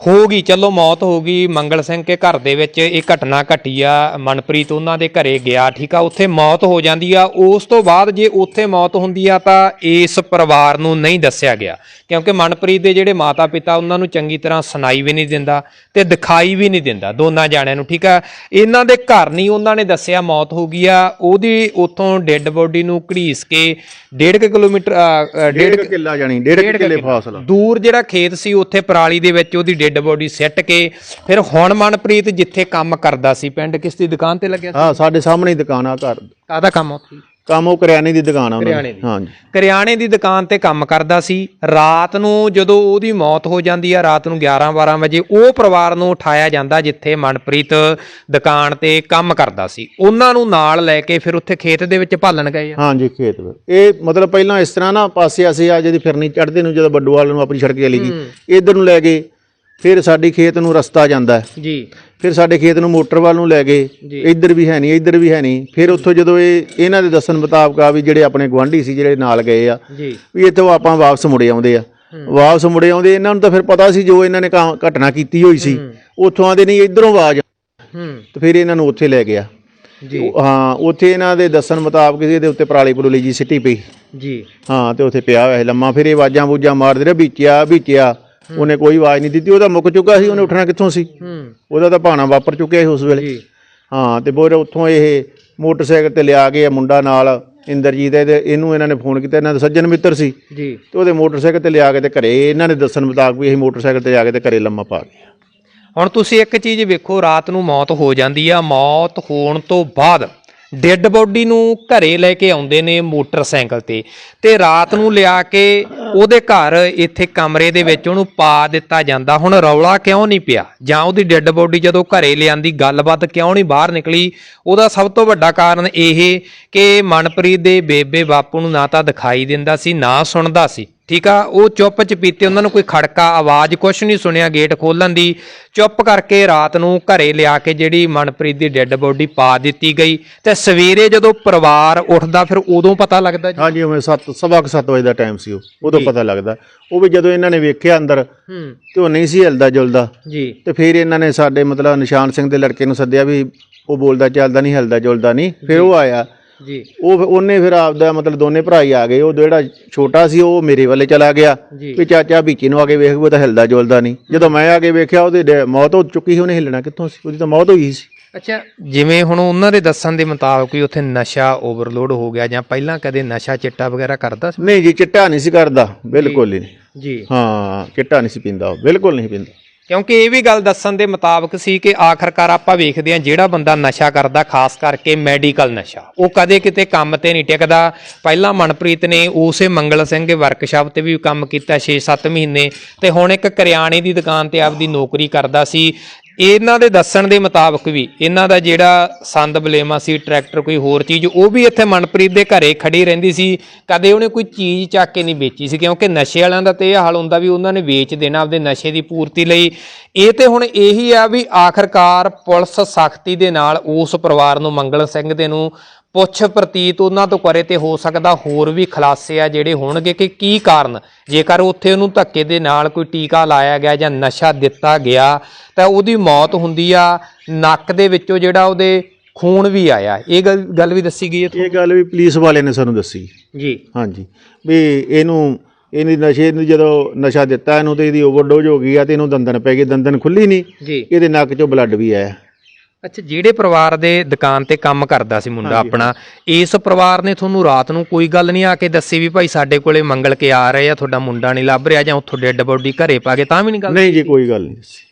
ਹੋ ਗਈ ਚਲੋ ਮੌਤ ਹੋ ਗਈ ਮੰਗਲ ਸਿੰਘ ਕੇ ਘਰ ਦੇ ਵਿੱਚ ਇਹ ਘਟਨਾ ਘਟੀ ਆ ਮਨਪ੍ਰੀਤ ਉਹਨਾਂ ਦੇ ਘਰੇ ਗਿਆ ਠੀਕ ਆ ਉੱਥੇ ਮੌਤ ਹੋ ਜਾਂਦੀ ਆ ਉਸ ਤੋਂ ਬਾਅਦ ਜੇ ਉੱਥੇ ਮੌਤ ਹੁੰਦੀ ਆ ਤਾਂ ਇਸ ਪਰਿਵਾਰ ਨੂੰ ਨਹੀਂ ਦੱਸਿਆ ਗਿਆ ਕਿਉਂਕਿ ਮਨਪ੍ਰੀਤ ਦੇ ਜਿਹੜੇ ਮਾਤਾ ਪਿਤਾ ਉਹਨਾਂ ਨੂੰ ਚੰਗੀ ਤਰ੍ਹਾਂ ਸੁਣਾਈ ਵੀ ਨਹੀਂ ਦਿੰਦਾ ਤੇ ਦਿਖਾਈ ਵੀ ਨਹੀਂ ਦਿੰਦਾ ਦੋਨਾਂ ਜਾਣਿਆਂ ਨੂੰ ਠੀਕ ਆ ਇਹਨਾਂ ਦੇ ਘਰ ਨਹੀਂ ਉਹਨਾਂ ਨੇ ਦੱਸਿਆ ਮੌਤ ਹੋ ਗਈ ਆ ਉਹਦੀ ਉੱਥੋਂ ਡੈੱਡ ਬੋਡੀ ਨੂੰ ਘੜੀਸ ਕੇ ਡੇਢ ਕੁ ਕਿਲੋਮੀਟਰ ਅ, ਅ, ਡੇਢ ਕਿੱਲਾ ਜਾਣੀ ਡੇਢ ਡੇਢ ਕਿੱਲੇ ਕਿੱਲਾ। ਫਾਸਲਾ ਦੂਰ ਜਿਹੜਾ ਖੇਤ ਸੀ ਉੱਥੇ ਪਰਾਲੀ ਦੇ ਵਿੱਚ ਉਹਦੀ ਡੈੱਡ ਬੋਡੀ ਸਿੱਟ ਕੇ ਫਿਰ ਹੁਣ ਮਨਪ੍ਰੀਤ ਜਿੱਥੇ ਕੰਮ ਕਰਦਾ ਸੀ ਪਿੰਡ ਕਿਸ ਦੀ ਦੁਕਾਨ ਤੇ ਲੱਗਿਆ ਸੀ? ਹਾਂ ਸਾਡੇ ਸਾਹਮਣੇ ਹੀ ਦੁਕਾਨ ਆ ਘਰ। ਕਾਹਦਾ ਕੰਮ ਉੱਥੇ? ਕੰਮ ਉਹ ਕਰਿਆਨੇ ਦੀ ਦੁਕਾਨ ਆ ਉਹਨਾਂ ਕਰਿਆਨੇ ਦੀ। ਹਾਂਜੀ। ਕਰਿਆਣੇ ਦੀ ਦੁਕਾਨ ਤੇ ਕੰਮ ਕਰਦਾ ਸੀ। ਰਾਤ ਨੂੰ ਜਦੋਂ ਉਹਦੀ ਮੌਤ ਹੋ ਜਾਂਦੀ ਆ ਰਾਤ ਨੂੰ 11-12 ਵਜੇ ਉਹ ਪਰਿਵਾਰ ਨੂੰ ਉਠਾਇਆ ਜਾਂਦਾ ਜਿੱਥੇ ਮਨਪ੍ਰੀਤ ਦੁਕਾਨ ਤੇ ਕੰਮ ਕਰਦਾ ਸੀ। ਉਹਨਾਂ ਨੂੰ ਨਾਲ ਲੈ ਕੇ ਫਿਰ ਉੱਥੇ ਖੇਤ ਦੇ ਵਿੱਚ ਭਾਲਣ ਗਏ ਆ। ਹਾਂਜੀ ਖੇਤ ਵਿੱਚ। ਇਹ ਮਤਲਬ ਪਹਿਲਾਂ ਇਸ ਤਰ੍ਹਾਂ ਨਾ ਪਾਸੇ ਅਸੀਂ ਆ ਜਿਹਦੀ ਫਿਰਨੀ ਚੜਦੇ ਨੂੰ ਜਦੋਂ ਬੱਡੂਵਾਲ ਨੂੰ ਆਪਣੀ ਸੜਕ ਚਲੀ ਗਈ। ਇਧਰ ਨੂੰ ਲੈ ਗਏ ਫਿਰ ਸਾਡੀ ਖੇਤ ਨੂੰ ਰਸਤਾ ਜਾਂਦਾ ਹੈ। ਜੀ। ਫਿਰ ਸਾਡੇ ਖੇਤ ਨੂੰ ਮੋਟਰ ਵੱਲ ਨੂੰ ਲੈ ਗਏ। ਜੀ। ਇੱਧਰ ਵੀ ਹੈ ਨਹੀਂ ਇੱਧਰ ਵੀ ਹੈ ਨਹੀਂ। ਫਿਰ ਉੱਥੋਂ ਜਦੋਂ ਇਹ ਇਹਨਾਂ ਦੇ ਦੱਸਣ ਮੁਤਾਬਕ ਆ ਵੀ ਜਿਹੜੇ ਆਪਣੇ ਗਵਾਂਢੀ ਸੀ ਜਿਹੜੇ ਨਾਲ ਗਏ ਆ ਜੀ। ਵੀ ਇੱਥੋਂ ਆਪਾਂ ਵਾਪਸ ਮੁੜੇ ਆਉਂਦੇ ਆ। ਵਾਪਸ ਮੁੜੇ ਆਉਂਦੇ ਇਹਨਾਂ ਨੂੰ ਤਾਂ ਫਿਰ ਪਤਾ ਸੀ ਜੋ ਇਹਨਾਂ ਨੇ ਕਾਂ- ਘਟਨਾ ਕੀਤੀ ਹੋਈ ਸੀ। ਉੱਥੋਂ ਆਂਦੇ ਨਹੀਂ ਇਧਰੋਂ ਆਵਾਜ਼ ਹੂੰ। ਤੇ ਫਿਰ ਇਹਨਾਂ ਨੂੰ ਉੱਥੇ ਲੈ ਗਿਆ। ਜੀ। ਉਹ- ਹਾਂ ਉੱਥੇ ਇਹਨਾਂ ਦੇ ਦੱਸਣ ਮੁਤਾਬਕ ਇਹਦੇ ਉੱਤੇ ਪਰਾਲੀ ਪਰੂਲੀ ਜੀ ਸਿੱਟੀ ਪਈ। ਜੀ। ਹਾਂ ਤੇ ਉੱਥੇ ਪਿਆ ਹੋਇਆ ਸੀ ਲੰਮਾ ਫਿਰ ਇਹ ਆਵਾਜ਼ਾਂ ਬੂਜਾਂ ਮਾਰਦੇ ਰਹੇ ਬੀਚਿਆ ਬੀਚਿਆ। ਉਹਨੇ ਕੋਈ ਆਵਾਜ਼ ਨਹੀਂ ਦਿੱਤੀ ਉਹਦਾ ਮੁੱਕ ਚੁੱਕਾ ਸੀ ਉਹਨੇ ਉੱਠਣਾ ਕਿੱਥੋਂ ਸੀ? ਉਹਦਾ ਤਾਂ ਭਾਣਾ ਵਾਪਰ ਚੁੱਕਿਆ ਸੀ ਉਸ ਵੇਲੇ। ਹਾਂ ਤੇ ਬੋਰ ਉੱਥੋਂ ਇਹ ਮੋਟਰਸਾਈਕਲ ਤੇ ਲਿਆ ਕੇ ਇਹ ਮੁੰਡਾ ਨਾਲ ਇੰਦਰਜੀਤ ਤੇ ਇਹਨੂੰ ਇਹਨਾਂ ਨੇ ਫੋਨ ਕੀਤਾ ਇਹਨਾਂ ਦੇ ਸੱਜਣ ਮਿੱਤਰ ਸੀ। ਜੀ। ਤੇ ਉਹਦੇ ਮੋਟਰਸਾਈਕਲ ਤੇ ਲਿਆ ਕੇ ਤੇ ਘਰੇ ਇਹਨਾਂ ਨੇ ਦੱਸਣ ਮੁਤਾਬਕ ਵੀ ਅਸੀਂ ਮੋਟਰਸਾਈਕਲ ਤੇ ਜਾ ਕੇ ਤੇ ਘਰੇ ਲੰਮਾ ਪਾ ਗਏ ਹੁਣ ਤੁਸੀਂ ਇੱਕ ਚੀਜ਼ ਵੇਖੋ ਰਾਤ ਨੂੰ ਮੌਤ ਹੋ ਜਾਂਦੀ ਆ ਮੌਤ ਹੋਣ ਤੋਂ ਬਾਅਦ ਡੈੱਡ ਬੋਡੀ ਨੂੰ ਘਰੇ ਲੈ ਕੇ ਆਉਂਦੇ ਨੇ ਮੋਟਰਸਾਈਕਲ ਤੇ ਤੇ ਰਾਤ ਨੂੰ ਲਿਆ ਕੇ ਉਹਦੇ ਘਰ ਇੱਥੇ ਕਮਰੇ ਦੇ ਵਿੱਚ ਉਹਨੂੰ ਪਾ ਦਿੱਤਾ ਜਾਂਦਾ। ਹੁਣ ਰੌਲਾ ਕਿਉਂ ਨਹੀਂ ਪਿਆ? ਜਾਂ ਉਹਦੀ ਡੈੱਡ ਬੋਡੀ ਜਦੋਂ ਘਰੇ ਲਿਆਂਦੀ, ਗੱਲਬਾਤ ਕਿਉਂ ਨਹੀਂ ਬਾਹਰ ਨਿਕਲੀ? ਉਹਦਾ ਸਭ ਤੋਂ ਵੱਡਾ ਕਾਰਨ ਇਹ ਕਿ ਮਨਪ੍ਰੀਤ ਦੇ ਬੇਬੇ ਬਾਪੂ ਨੂੰ ਨਾ ਤਾਂ ਦਿਖਾਈ ਦਿੰਦਾ ਸੀ, ਨਾ ਸੁਣਦਾ ਸੀ। ਠੀਕ ਆ? ਉਹ ਚੁੱਪ ਚਪੀਤੇ ਉਹਨਾਂ ਨੂੰ ਕੋਈ ਖੜਕਾ ਆਵਾਜ਼ ਕੁਛ ਨਹੀਂ ਸੁਣਿਆ ਗੇਟ ਖੋਲਣ ਦੀ। ਚੁੱਪ ਕਰਕੇ ਰਾਤ ਨੂੰ ਘਰੇ ਲਿਆ ਕੇ ਜਿਹੜੀ ਮਨਪ੍ਰੀਤ ਦੀ ਡੈੱਡ ਬੋਡੀ ਪਾ ਦਿੱਤੀ ਗਈ। ਤੇ ਸਵੇਰੇ ਜਦੋਂ ਪਰਿਵਾਰ ਉੱਠਦਾ ਫਿਰ ਉਦੋਂ ਪਤਾ ਲੱਗਦਾ ਜੀ? ਹਾਂਜੀ ਉਵੇਂ 7 ਸਵਾ ਕੁ ਸੱਤ ਵਜੇ ਦਾ ਟਾਈਮ ਸੀ ਉਹ। ਉਦੋਂ ਪਤਾ ਲੱਗਦਾ। ਉਹ ਵੀ ਜਦੋਂ ਇਹਨਾਂ ਨੇ ਵੇਖਿਆ ਅੰਦਰ ਹੂੰ। ਤੇ ਉਹ ਨਹੀਂ ਸੀ ਹਿਲਦਾ ਜੁਲਦਾ। ਜੀ। ਤੇ ਫਿਰ ਇਹਨਾਂ ਨੇ ਸਾਡੇ ਮਤਲਬ ਨਿਸ਼ਾਨ ਸਿੰਘ ਦੇ ਲੜਕੇ ਨੂੰ ਸੱਦਿਆ ਵੀ ਉਹ ਬੋਲਦਾ ਚੱਲਦਾ ਨਹੀਂ ਹਿਲਦਾ ਜੁਲਦਾ ਨਹੀਂ। ਫਿਰ ਉਹ ਆਇਆ। ਜੀ। ਉਹ ਫਿਰ- ਉਹਨੇ ਫਿਰ ਆਪਦਾ ਮਤਲਬ ਦੋਨੇ ਭਰਾ ਹੀ ਆ ਗਏ। ਉਹ ਜਿਹੜਾ ਛੋਟਾ ਸੀ ਉਹ ਮੇਰੇ ਵੱਲੇ ਚਲਾ ਗਿਆ। ਜੀ। ਵੀ ਚਾਚਾ ਬੀਚੀ ਨੂੰ ਆ ਕੇ ਵੇਖ ਉਹ ਤਾਂ ਹਿਲਦਾ ਜੁਲਦਾ ਨਹੀਂ। ਜਦੋਂ ਮੈਂ ਆ ਕੇ ਵੇਖਿਆ ਉਹਦੀ ਡੈ- ਮੌਤ ਹੋ ਚੁੱਕੀ ਸੀ ਉਹਨੇ ਹਿੱਲਣਾ ਕਿੱਥੋਂ ਸੀ? ਉਹਦੀ ਤਾਂ ਮੌਤ ਹੋਈ ਸੀ। ਅੱਛਾ। ਜਿਵੇਂ ਹੁਣ ਉਹਨਾਂ ਦੇ ਦੱਸਣ ਦੇ ਮੁਤਾਬਕ ਵੀ ਉੱਥੇ ਨਸ਼ਾ ਓਵਰਲੋਡ ਹੋ ਗਿਆ ਜਾਂ ਪਹਿਲਾਂ ਕਦੇ ਨਸ਼ਾ ਚਿੱਟਾ ਵਗੈਰਾ ਕਰਦਾ ਸੀ? ਨਹੀਂ ਜੀ ਚਿੱਟਾ ਨਹੀਂ ਸੀ ਕਰਦਾ। ਬਿਲਕੁਲ ਹੀ ਨਹੀਂ। ਜੀ। ਹਾਂ ਚਿੱਟਾ ਨਹੀਂ ਸੀ ਪੀਂਦਾ ਉਹ। ਬਿਲਕੁਲ ਨਹੀਂ ਪੀਂਦਾ। ਕਿਉਂਕਿ ਇਹ ਵੀ ਗੱਲ ਦੱਸਣ ਦੇ ਮੁਤਾਬਕ ਸੀ ਕਿ ਆਖਰਕਾਰ ਆਪਾਂ ਵੇਖਦੇ ਹਾਂ ਜਿਹੜਾ ਬੰਦਾ ਨਸ਼ਾ ਕਰਦਾ, ਖਾਸ ਕਰਕੇ ਮੈਡੀਕਲ ਨਸ਼ਾ। ਉਹ ਕਦੇ ਕਿਤੇ ਕੰਮ ਤੇ ਨਹੀਂ ਟਿਕਦਾ। ਪਹਿਲਾਂ ਮਨਪ੍ਰੀਤ ਨੇ ਉਸੇ ਮੰਗਲ ਸਿੰਘ ਦੇ ਵਰਕਸ਼ਾਪ ਤੇ ਵੀ ਕੰਮ ਕੀਤਾ 6-7 ਮਹੀਨੇ। ਤੇ ਹੁਣ ਇੱਕ ਕਰਿਆਣੇ ਦੀ ਦੁਕਾਨ ਤੇ ਆਪਦੀ ਨੌਕਰੀ ਕਰਦਾ ਸੀ। ਇਹਨਾਂ ਦੇ ਦੱਸਣ ਦੇ ਮੁਤਾਬਕ ਵੀ ਇਹਨਾਂ ਦਾ ਜਿਹੜਾ ਸੰਦ ਬਲੇਮਾ ਸੀ, ਟਰੈਕਟਰ ਕੋਈ ਹੋਰ ਚੀਜ਼, ਉਹ ਵੀ ਇੱਥੇ ਮਨਪ੍ਰੀਤ ਦੇ ਘਰੇ ਖੜੀ ਰਹਿੰਦੀ ਸੀ। ਕਦੇ ਉਹਨੇ ਕੋਈ ਚੀਜ਼ ਚੱਕ ਕੇ ਨਹੀਂ ਵੇਚੀ ਸੀ, ਕਿਉਂਕਿ ਨਸ਼ੇ ਵਾਲਿਆਂ ਦਾ ਤੇ ਇਹ ਹਾਲ ਹੁੰਦਾ ਵੀ ਉਹਨਾਂ ਨੇ ਵੇਚ ਦੇਣਾ ਆਪਦੇ ਨਸ਼ੇ ਦੀ ਪੂਰਤੀ ਲਈ। ਇਹ ਤੇ ਹੁਣ ਇਹੀ ਆ ਵੀ ਆਖਰਕਾਰ ਪੁਲਿਸ ਸਖਤੀ ਦੇ ਨਾਲ ਉਸ ਪਰਿਵਾਰ ਨੂੰ ਮੰਗਲ ਸਿੰਘ ਦੇ ਨੂੰ ਪੁੱਛ ਪ੍ਰਤੀਤ ਉਹਨਾਂ ਤੋਂ ਕਰੇ ਤੇ ਹੋ ਸਕਦਾ ਹੋਰ ਵੀ ਖਲਾਸੇ ਆ ਜਿਹੜੇ ਹੋਣਗੇ ਕਿ ਕੀ ਕਾਰਨ? ਜੇਕਰ ਉੱਥੇ ਉਹਨੂੰ ਧੱਕੇ ਦੇ ਨਾਲ ਕੋਈ ਟੀਕਾ ਲਾਇਆ ਗਿਆ ਜਾਂ ਨਸ਼ਾ ਦਿੱਤਾ ਗਿਆ ਤਾਂ ਉਹਦੀ ਮੌਤ ਹੁੰਦੀ ਆ ਨੱਕ ਦੇ ਵਿੱਚੋਂ ਜਿਹੜਾ ਉਹਦੇ ਖੂਨ ਵੀ ਆਇਆ। ਇਹ ਗੱਲ ਵੀ ਦੱਸੀ ਗਈ ਹੈ ਇਹ ਗੱਲ ਵੀ ਪੁਲਿਸ ਵਾਲੇ ਨੇ ਸਾਨੂੰ ਦੱਸੀ। ਜੀ। ਹਾਂਜੀ। ਵੀ ਇਹਨੂੰ ਇਹਦੀ ਨਸ਼ੇ ਨੂੰ ਜਦੋਂ ਨਸ਼ਾ ਦਿੱਤਾ ਇਹਨੂੰ ਤੇ ਇਹਦੀ ਓਵਰਡੋਜ਼ ਹੋ ਗਈ ਆ ਤੇ ਇਹਨੂੰ ਦੰਦਨ ਪੈ ਗਈ ਦੰਦਨ ਖੁੱਲੀ ਨਹੀਂ ਜੀ। ਇਹਦੇ ਨੱਕ 'ਚੋਂ ਬਲੱਡ ਵੀ ਆਇਆ। ਅੱਛਾ ਜਿਹੜੇ ਪਰਿਵਾਰ ਦੇ ਦੁਕਾਨ ਤੇ ਕੰਮ ਕਰਦਾ ਸੀ ਮੁੰਡਾ ਆਪਣਾ ਇਸ ਪਰਿਵਾਰ ਨੇ ਤੁਹਾਨੂੰ ਰਾਤ ਨੂੰ ਕੋਈ ਗੱਲ ਨਹੀਂ ਆ ਕੇ ਦੱਸੀ ਵੀ ਭਾਈ ਸਾਡੇ ਕੋਲੇ ਮੰਗਲ ਕੇ ਆ ਰਹੇ ਆ ਤੁਹਾਡਾ ਮੁੰਡਾ ਨਹੀਂ ਲੱਭ ਰਿਹਾ ਜਾਂ ਉੱਥੋਂ ਡੈੱਡ ਬੋਡੀ ਘਰੇ ਪਾ ਕੇ ਤਾਂ ਵੀ ਨਹੀਂ ਗੱਲ ਨਹੀਂ ਜੀ ਕੋਈ ਗੱਲ ਨਹੀਂ ਦੱਸੀ।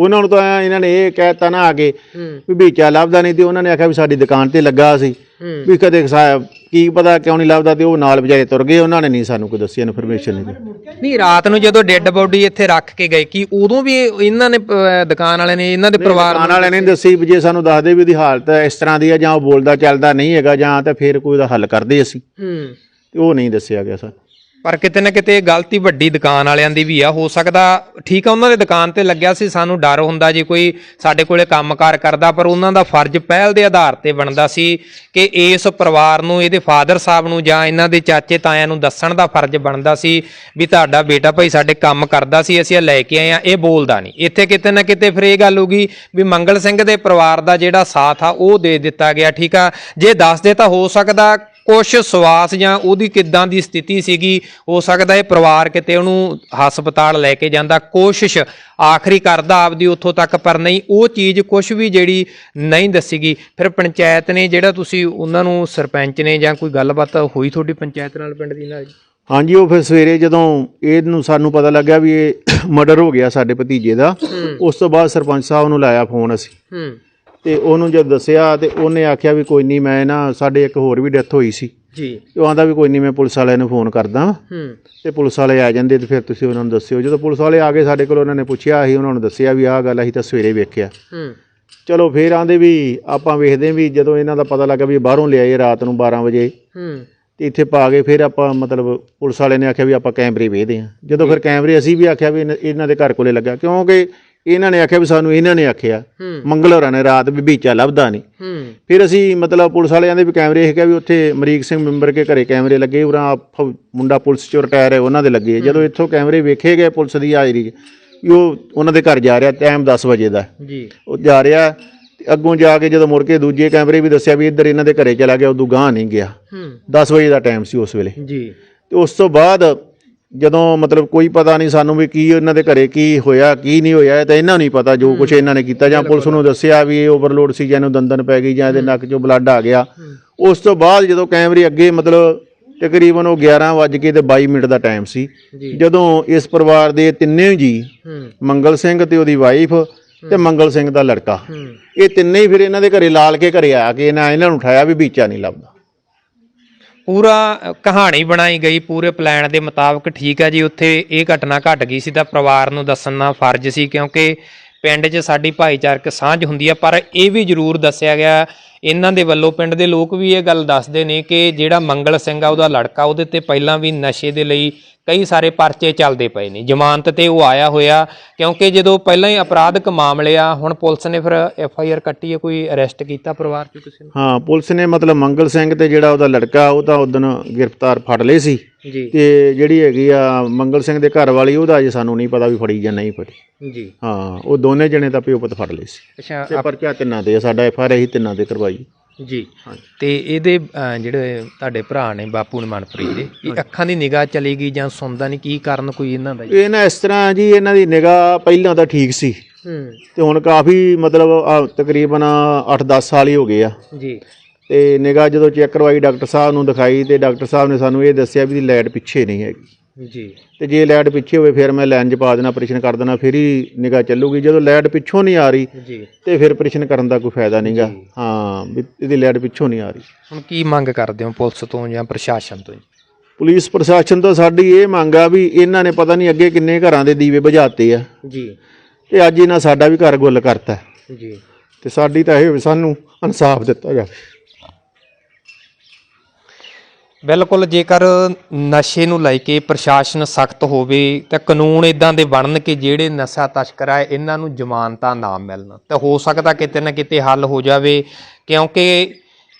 ਉਹਨਾਂ ਨੂੰ ਤਾਂ ਐਂ ਇਹਨਾਂ ਨੇ ਇਹ ਕਹਿਤਾ ਨਾ ਆ ਕੇ ਵੀ ਬੀਚਾ ਲੱਭਦਾ ਨਹੀਂ ਤੇ ਉਹਨਾਂ ਨੇ ਆਖਿਆ ਵੀ ਸਾਡੀ ਦੁਕਾਨ ਤੇ ਲੱਗਾ ਸੀ। ਵੀ ਕਦੇ ਸਾਹਿਬ ਕੀ ਪਤਾ ਕਿਉਂ ਨਹੀਂ ਲੱਭਦਾ ਤੇ ਉਹ ਨਾਲ ਵਿਚਾਰੇ ਤੁਰ ਗਏ ਉਹਨਾਂ ਨੇ ਨਹੀਂ ਸਾਨੂੰ ਕੋਈ ਦੱਸੀ ਇਨਫੋਰਮੇਸ਼ਨ ਨਹੀਂ ਦਿੱਤੀ। ਨਹੀਂ ਰਾਤ ਨੂੰ ਜਦੋਂ ਡੈੱਡ ਬੋਡੀ ਇੱਥੇ ਰੱਖ ਕੇ ਗਏ ਕੀ ਉਦੋਂ ਵੀ ਇਹ- ਇਹਨਾਂ ਨੇ ਅਹ, ਦੁਕਾਨ ਵਾਲਿਆਂ ਨੇ ਇਹਨਾਂ ਦੇ ਪਰਿਵਾਰ ਦੁਕਾਨ ਵਾਲਿਆਂ ਨੇ ਦੱਸੀ ਵੀ ਜੇ ਸਾਨੂੰ ਦੱਸਦੇ ਵੀ ਉਹਦੀ ਹਾਲਤ ਇਸ ਤਰ੍ਹਾਂ ਦੀ ਹੈ ਜਾਂ ਉਹ ਬੋਲਦਾ ਚੱਲਦਾ ਨਹੀਂ ਹੈਗਾ ਜਾਂ ਤਾਂ ਫਿਰ ਕੋਈ ਉਹਦਾ ਹੱਲ ਕਰਦੇ ਅਸੀਂ। ਹੂੰ। ਤੇ ਉਹ ਨਹੀਂ ਦੱਸਿਆ ਗਿਆ ਸਾਨੂੰ। ਪਰ ਕਿਤੇ ਨਾ ਕਿਤੇ ਗਲਤੀ ਵੱਡੀ ਦੁਕਾਨ ਵਾਲਿਆਂ ਦੀ ਵੀ ਆ, ਹੋ ਸਕਦਾ ਠੀਕ ਆ, ਉਹਨਾਂ ਦੇ ਦੁਕਾਨ ਤੇ ਲੱਗਿਆ ਸੀ, ਸਾਨੂੰ ਡਰ ਹੁੰਦਾ ਜੇ ਕੋਈ ਸਾਡੇ ਕੋਲੇ ਕੰਮਕਾਰ ਕਰਦਾ, ਪਰ ਉਹਨਾਂ ਦਾ ਫਰਜ਼ ਪਹਿਲ ਦੇ ਆਧਾਰ ਤੇ ਬਣਦਾ ਸੀ ਕਿ ਇਸ ਪਰਿਵਾਰ ਨੂੰ, ਇਹਦੇ ਫਾਦਰ ਸਾਹਿਬ ਨੂੰ ਜਾਂ ਇਹਨਾਂ ਦੇ ਚਾਚੇ ਤਾਇਆਂ ਨੂੰ ਦੱਸਣ ਦਾ ਫਰਜ਼ ਬਣਦਾ ਸੀ ਵੀ ਤੁਹਾਡਾ ਬੇਟਾ ਭਾਈ ਸਾਡੇ ਕੰਮ ਕਰਦਾ ਸੀ, ਅਸੀਂ ਇਹ ਲੈ ਕੇ ਆਏ ਆ ਇਹ ਬੋਲਦਾ ਨਹੀਂ। ਇੱਥੇ ਕਿਤੇ ਨਾ ਕਿਤੇ ਫਿਰ ਇਹ ਗੱਲ ਹੋ ਗਈ ਵੀ ਮੰਗਲ ਸਿੰਘ ਦੇ ਪਰਿਵਾਰ ਦਾ ਜਿਹੜਾ ਸਾਥ ਆ, ਉਹ ਦੇ ਦਿੱਤਾ ਗਿਆ, ਠੀਕ ਆ। ਜੇ ਦੱਸਦੇ ਤਾਂ ਹੋ ਸਕਦਾ ਕੁਛ ਸਵਾਸ ਜਾਂ ਉਹਦੀ ਕਿੱਦਾਂ ਦੀ ਸਥਿਤੀ ਸੀਗੀ ਹੋ ਸਕਦਾ ਇਹ ਪਰਿਵਾਰ ਕਿਤੇ ਉਹਨੂੰ ਹਸਪਤਾਲ ਲੈ ਕੇ ਜਾਂਦਾ ਕੋਸ਼ਿਸ਼ ਆਖਰੀ ਕਰਦਾ ਆਪਦੀ ਉੱਥੋਂ ਤੱਕ ਪਰ ਨਹੀਂ ਉਹ ਚੀਜ਼ ਕੁਛ ਵੀ ਜਿਹੜੀ ਨਹੀਂ ਦੱਸੀਗੀ। ਫਿਰ ਪੰਚਾਇਤ ਨੇ ਜਿਹੜਾ ਤੁਸੀਂ ਉਹਨਾਂ ਨੂੰ ਸਰਪੰਚ ਨੇ ਜਾਂ ਕੋਈ ਗੱਲਬਾਤ ਹੋਈ ਤੁਹਾਡੀ ਪੰਚਾਇਤ ਨਾਲ ਪਿੰਡ ਦੀ ਨਾਲ? ਹਾਂਜੀ ਉਹ ਫਿਰ ਸਵੇਰੇ ਜਦੋਂ ਇਹਨੂੰ ਸਾਨੂੰ ਪਤਾ ਲੱਗਿਆ ਵੀ ਇਹ [COUGHS] ਮਰਡਰ ਹੋ ਗਿਆ ਸਾਡੇ ਭਤੀਜੇ ਦਾ ਉਸ ਤੋਂ ਬਾਅਦ ਸਰਪੰਚ ਸਾਹਿਬ ਨੂੰ ਲਾਇਆ ਫੋਨ ਅਸੀਂ। ਹੂੰ। ਤੇ ਉਹਨੂੰ ਜਦ ਦੱਸਿਆ ਤੇ ਉਹਨੇ ਆਖਿਆ ਵੀ ਕੋਈ ਨਹੀਂ ਮੈਂ ਨਾ ਸਾਡੇ ਇੱਕ ਹੋਰ ਵੀ ਡੈਥ ਹੋਈ ਸੀ। ਜੀ। ਉਹ ਆਂਦਾ ਵੀ ਕੋਈ ਨਹੀਂ ਮੈਂ ਪੁਲਿਸ ਵਾਲਿਆਂ ਨੂੰ ਫੋਨ ਕਰਦਾ ਹੂੰ। ਤੇ ਪੁਲਿਸ ਵਾਲੇ ਆ ਜਾਂਦੇ ਤੇ ਫਿਰ ਤੁਸੀਂ ਉਹਨਾਂ ਨੂੰ ਦੱਸਿਓ। ਜਦੋਂ ਪੁਲਿਸ ਵਾਲੇ ਆ ਗਏ ਸਾਡੇ ਕੋਲ ਉਹਨਾਂ ਨੇ ਪੁੱਛਿਆ ਅਸੀਂ ਉਹਨਾਂ ਨੂੰ ਦੱਸਿਆ ਵੀ ਆਹ ਗੱਲ ਅਸੀਂ ਤਾਂ ਸਵੇਰੇ ਵੇਖਿਆ। ਹੂੰ। ਚਲੋ ਫੇਰ ਆਂਦੇ ਵੀ ਆਪਾਂ ਵੇਖਦੇ ਵੀ ਜਦੋਂ ਇਹਨਾਂ ਦਾ ਪਤਾ ਲੱਗਾ ਵੀ ਬਾਹਰੋਂ ਲਿਆਏ ਰਾਤ ਨੂੰ 12 ਵਜੇ। ਹੂੰ। ਤੇ ਇੱਥੇ ਪਾ ਕੇ ਫਿਰ ਆਪਾਂ ਮਤਲਬ ਪੁਲਿਸ ਵਾਲੇ ਨੇ ਆਖਿਆ ਵੀ ਆਪਾਂ ਕੈਮਰੇ ਵੇਖਦੇ ਹਾਂ ਜਦੋਂ ਫਿਰ ਕੈਮਰੇ ਅਸੀਂ ਵੀ ਆਖਿਆ ਵੀ ਇਹਨਾਂ ਦੇ ਘਰ ਕੋਲੇ ਲੱਗਾ। ਕਿਉਂਕਿ ਇਹਨਾਂ ਨੇ ਆਖਿਆ ਵੀ ਸਾਨੂੰ ਇਹਨਾਂ ਨੇ ਆਖਿਆ। ਮੰਗਲ ਹੋਰਾਂ ਨੇ ਰਾਤ ਵੀ ਬੀਚਾ ਲੱਭਦਾ ਨਹੀਂ। ਫਿਰ ਅਸੀਂ ਮਤਲਬ ਪੁਲਿਸ ਵਾਲਿਆਂ ਦੇ ਵੀ ਕੈਮਰੇ ਇਹ ਕਿਹਾ ਵੀ ਉੱਥੇ ਅਮਰੀਕ ਸਿੰਘ ਮੈਂਬਰ ਕੇ ਘਰੇ ਕੈਮਰੇ ਲੱਗੇ ਉਰਾਂ ਮੁੰਡਾ ਪੁਲਿਸ ਚੋਂ ਰਿਟਾਇਰ ਹੈ ਉਹਨਾਂ ਦੇ ਲੱਗੇ। ਜਦੋਂ ਇੱਥੋਂ ਕੈਮਰੇ ਵੇਖੇ ਗਏ ਪੁਲਿਸ ਦੀ ਹਾਜ਼ਰੀ ਵੀ ਉਹ ਉਹਨਾਂ ਦੇ ਘਰ ਜਾ ਰਿਹਾ ਟਾਈਮ 10 ਵਜੇ ਦਾ। ਜੀ। ਉਹ ਜਾ ਰਿਹਾ ਅੱਗੋਂ ਜਾ ਕੇ ਜਦੋਂ ਮੁੜ ਕੇ ਦੂਜੇ ਕੈਮਰੇ ਵੀ ਦੱਸਿਆ ਵੀ ਇੱਧਰ ਇਹਨਾਂ ਦੇ ਘਰੇ ਚਲਾ ਗਿਆ ਉਦੋਂ ਗਾਂ ਨਹੀਂ ਗਿਆ। ਹੂੰ। 10 ਵਜੇ ਦਾ ਟਾਈਮ ਸੀ ਉਸ ਵੇਲੇ। ਜੀ। ਤੇ ਉਸ ਤੋਂ ਬਾਅਦ ਜਦੋਂ ਮਤਲਬ ਕੋਈ ਪਤਾ ਨਹੀਂ ਸਾਨੂੰ ਵੀ ਕੀ ਇਹਨਾਂ ਦੇ ਘਰੇ ਕੀ ਹੋਇਆ ਕੀ ਨਹੀਂ ਹੋਇਆ ਇਹ ਤਾਂ ਇਹਨਾਂ ਨੂੰ ਨਹੀਂ ਪਤਾ ਜੋ ਕੁਝ ਇਹਨਾਂ ਨੇ ਕੀਤਾ। ਜਾਂ ਪੁਲਿਸ ਨੂੰ ਦੱਸਿਆ ਵੀ ਇਹ ਓਵਰਲੋਡ ਸੀ ਜਾਂ ਇਹਨੂੰ ਦੰਦਨ ਪੈ ਗਈ ਜਾਂ ਇਹਦੇ ਨੱਕ 'ਚੋਂ ਬਲੱਡ ਆ ਗਿਆ। ਉਸ ਤੋਂ ਬਾਅਦ ਜਦੋਂ ਕੈਮਰੇ ਅੱਗੇ ਮਤਲਬ ਤਕਰੀਬਨ ਉਹ 11 ਵੱਜ ਕੇ ਤੇ 22 ਮਿੰਟ ਦਾ ਟਾਈਮ ਸੀ ਜਦੋਂ ਇਸ ਪਰਿਵਾਰ ਦੇ ਤਿੰਨੇ ਜੀ ਮੰਗਲ ਸਿੰਘ ਤੇ ਉਹਦੀ ਵਾਈਫ ਤੇ ਮੰਗਲ ਸਿੰਘ ਦਾ ਲੜਕਾ। ਇਹ ਤਿੰਨੇ ਹੀ ਫਿਰ ਇਹਨਾਂ ਦੇ ਘਰੇ ਲਾਲ ਕੇ ਘਰੇ ਆ ਕੇ ਇਹਨਾਂ ਇਹਨਾਂ ਨੂੰ ਉਠਾਇਆ ਵੀ ਬੀਚਾ ਨਹੀਂ ਲੱਭਦਾ। ਪੂਰਾ ਕਹਾਣੀ ਬਣਾਈ ਗਈ, ਪੂਰੇ ਪਲਾਨ ਦੇ ਮੁਤਾਬਕ ਠੀਕ ਹੈ ਜੀ। ਉੱਥੇ ਇਹ ਘਟਨਾ ਘਟ ਗਈ ਸੀ ਤਾਂ ਪਰਿਵਾਰ ਨੂੰ ਦੱਸਣਾ ਫਰਜ਼ ਸੀ, ਕਿਉਂਕਿ ਪਿੰਡ 'ਚ ਸਾਡੀ ਭਾਈਚਾਰਕ ਸਾਂਝ ਹੁੰਦੀ ਹੈ। ਪਰ ਇਹ ਵੀ ਜ਼ਰੂਰ ਦੱਸਿਆ ਗਿਆ, ਇਹਨਾਂ ਦੇ ਵੱਲੋਂ ਪਿੰਡ ਦੇ ਲੋਕ ਵੀ ਇਹ ਗੱਲ ਦੱਸਦੇ ਨੇ ਕਿ ਜਿਹੜਾ ਮੰਗਲ ਸਿੰਘ ਆ, ਉਹਦਾ ਲੜਕਾ ਉਹਦੇ ਤੇ ਪਹਿਲਾਂ ਵੀ ਨਸ਼ੇ ਦੇ ਲਈ ਕਈ ਸਾਰੇ ਪਰਚੇ ਚੱਲਦੇ ਪਏ ਨੇ। ਜ਼ਮਾਨਤ ਤੇ ਉਹ ਆਇਆ ਹੋਇਆ ਕਿਉਂਕਿ ਜਦੋਂ ਪਹਿਲਾਂ ਹੀ ਅਪਰਾਧਿਕ ਮਾਮਲੇ ਆ ਹੁਣ ਪੁਲਿਸ ਨੇ ਫਿਰ ਐਫ ਆਈ ਆਰ ਕੱਟੀ ਹੈ ਕੋਈ ਅਰੈਸਟ ਕੀਤਾ ਪਰਿਵਾਰ 'ਚ ਕਿਸੇ ਨੂੰ? ਹਾਂ ਪੁਲਿਸ ਨੇ ਮਤਲਬ ਮੰਗਲ ਸਿੰਘ ਤੇ ਜਿਹੜਾ ਉਹਦਾ ਲੜਕਾ ਉਹ ਤਾਂ ਉਦੋਂ ਗ੍ਰਿਫਤਾਰ ਫੜ ਲਏ ਸੀ। ਜੀ। ਤੇ ਜਿਹੜੀ ਹੈਗੀ ਆ ਮੰਗਲ ਸਿੰਘ ਦੇ ਘਰ ਵਾਲੀ ਉਹਦਾ ਅਜੇ ਸਾਨੂੰ ਨਹੀਂ ਪਤਾ ਵੀ ਫੜੀ ਜਾਂ ਨਹੀਂ ਫੜੀ। ਜੀ। ਹਾਂ ਉਹ ਦੋਨੇ ਜਣੇ ਤਾਂ ਪਿਓ ਪੁੱਤ ਫੜ ਲਏ ਸੀ। ਅੱਛਾ ਤੇ ਪਰਚਾ ਤਿੰਨਾਂ ਦੇ ਆ, ਸਾਡਾ ਐਫ ਆਰ ਆਈ ਤਿੰਨਾਂ ਦੇ ਕਰਵਾਈ। ਜੀ। ਤੇ ਇਹਦੇ ਅਹ, ਜਿਹੜੇ ਤੁਹਾਡੇ ਭਰਾ ਨੇ ਬਾਪੂ ਨੇ ਮਨਪ੍ਰੀਤ ਦੇ ਇਹ ਅੱਖਾਂ ਦੀ ਨਿਗਾਹ ਚਲੀ ਗਈ ਜਾਂ ਸੁਣਦਾ ਨਹੀਂ? ਕੀ ਕਾਰਨ ਕੋਈ ਇਹਨਾਂ ਦਾ ਜੀ? ਇਹ ਨਾ ਇਸ ਤਰ੍ਹਾਂ ਜੀ ਇਹਨਾਂ ਦੀ ਨਿਗਾਹ ਪਹਿਲਾਂ ਤਾਂ ਠੀਕ ਸੀ। ਹੂੰ। ਤੇ ਹੁਣ ਕਾਫੀ ਮਤਲਬ ਤਕਰੀਬਨ 8-10 ਸਾਲ ਹੀ ਹੋ ਗਏ ਆ। ਜੀ। ਤੇ ਨਿਗਾਹ ਜਦੋਂ ਚੈੱਕ ਕਰਵਾਈ ਡਾਕਟਰ ਸਾਹਿਬ ਨੂੰ ਦਿਖਾਈ ਤੇ ਡਾਕਟਰ ਸਾਹਿਬ ਨੇ ਸਾਨੂੰ ਇਹ ਦੱਸਿਆ ਵੀ ਲਾਈਟ ਪਿੱਛੇ ਨਹੀਂ ਹੈਗੀ। ਜੀ। ਤੇ ਜੇ ਲਾਈਟ ਪਿੱਛੇ ਹੋਵੇ ਫਿਰ ਮੈਂ ਲਾਈਨ 'ਚ ਪਾ ਦੇਣਾ ਆਪਰੇਸ਼ਨ ਕਰ ਦੇਣਾ ਫਿਰ ਹੀ ਨਿਗਾਹ ਚੱਲੂਗੀ। ਜਦੋਂ ਲਾਈਟ ਪਿੱਛੋਂ ਨਹੀਂ ਆ ਰਹੀ ਜੀ। ਤੇ ਫਿਰ ਆਪਰੇਸ਼ਨ ਕਰਨ ਦਾ ਕੋਈ ਫਾਇਦਾ ਨਹੀਂਗਾ। ਹਾਂ ਵੀ ਇਹਦੀ ਲਾਈਟ ਪਿੱਛੋਂ ਨਹੀਂ ਆ ਰਹੀ। ਹੁਣ ਕੀ ਮੰਗ ਕਰਦੇ ਹੋ ਪੁਲਿਸ ਤੋਂ ਜਾਂ ਪ੍ਰਸ਼ਾਸਨ ਤੋਂ ਜੀ? ਪੁਲਿਸ ਪ੍ਰਸ਼ਾਸਨ ਤੋਂ ਸਾਡੀ ਇਹ ਮੰਗ ਆ ਵੀ ਇਹਨਾਂ ਨੇ ਪਤਾ ਨਹੀਂ ਅੱਗੇ ਕਿੰਨੇ ਘਰਾਂ ਦੇ ਦੀਵੇ ਬੁਝਾਤੇ ਆ। ਜੀ। ਤੇ ਅੱਜ ਇਹਨਾਂ ਸਾਡਾ ਵੀ ਘਰ ਗੁੱਲ ਕਰਤਾ। ਜੀ। ਤੇ ਸਾਡੀ ਤਾਂ ਇਹ ਸਾਨੂੰ ਇਨਸਾਫ ਦਿੱਤਾ ਜਾਵੇ। ਬਿਲਕੁਲ, ਜੇਕਰ ਨਸ਼ੇ ਨੂੰ ਲੈ ਕੇ ਪ੍ਰਸ਼ਾਸਨ ਸਖਤ ਹੋਵੇ, ਤਾਂ ਕਾਨੂੰਨ ਇਦਾਂ ਦੇ ਬਣਨ ਕਿ ਜਿਹੜੇ ਨਸ਼ਾ ਤਸਕਰ ਆ, ਇਹਨਾਂ ਨੂੰ ਜ਼ਮਾਨਤਾਂ ਨਾ ਮਿਲਣ। ਤਾਂ ਹੋ ਸਕਦਾ ਕਿਤੇ ਨਾ ਕਿਤੇ ਹੱਲ ਹੋ ਜਾਵੇ, ਕਿਉਂਕਿ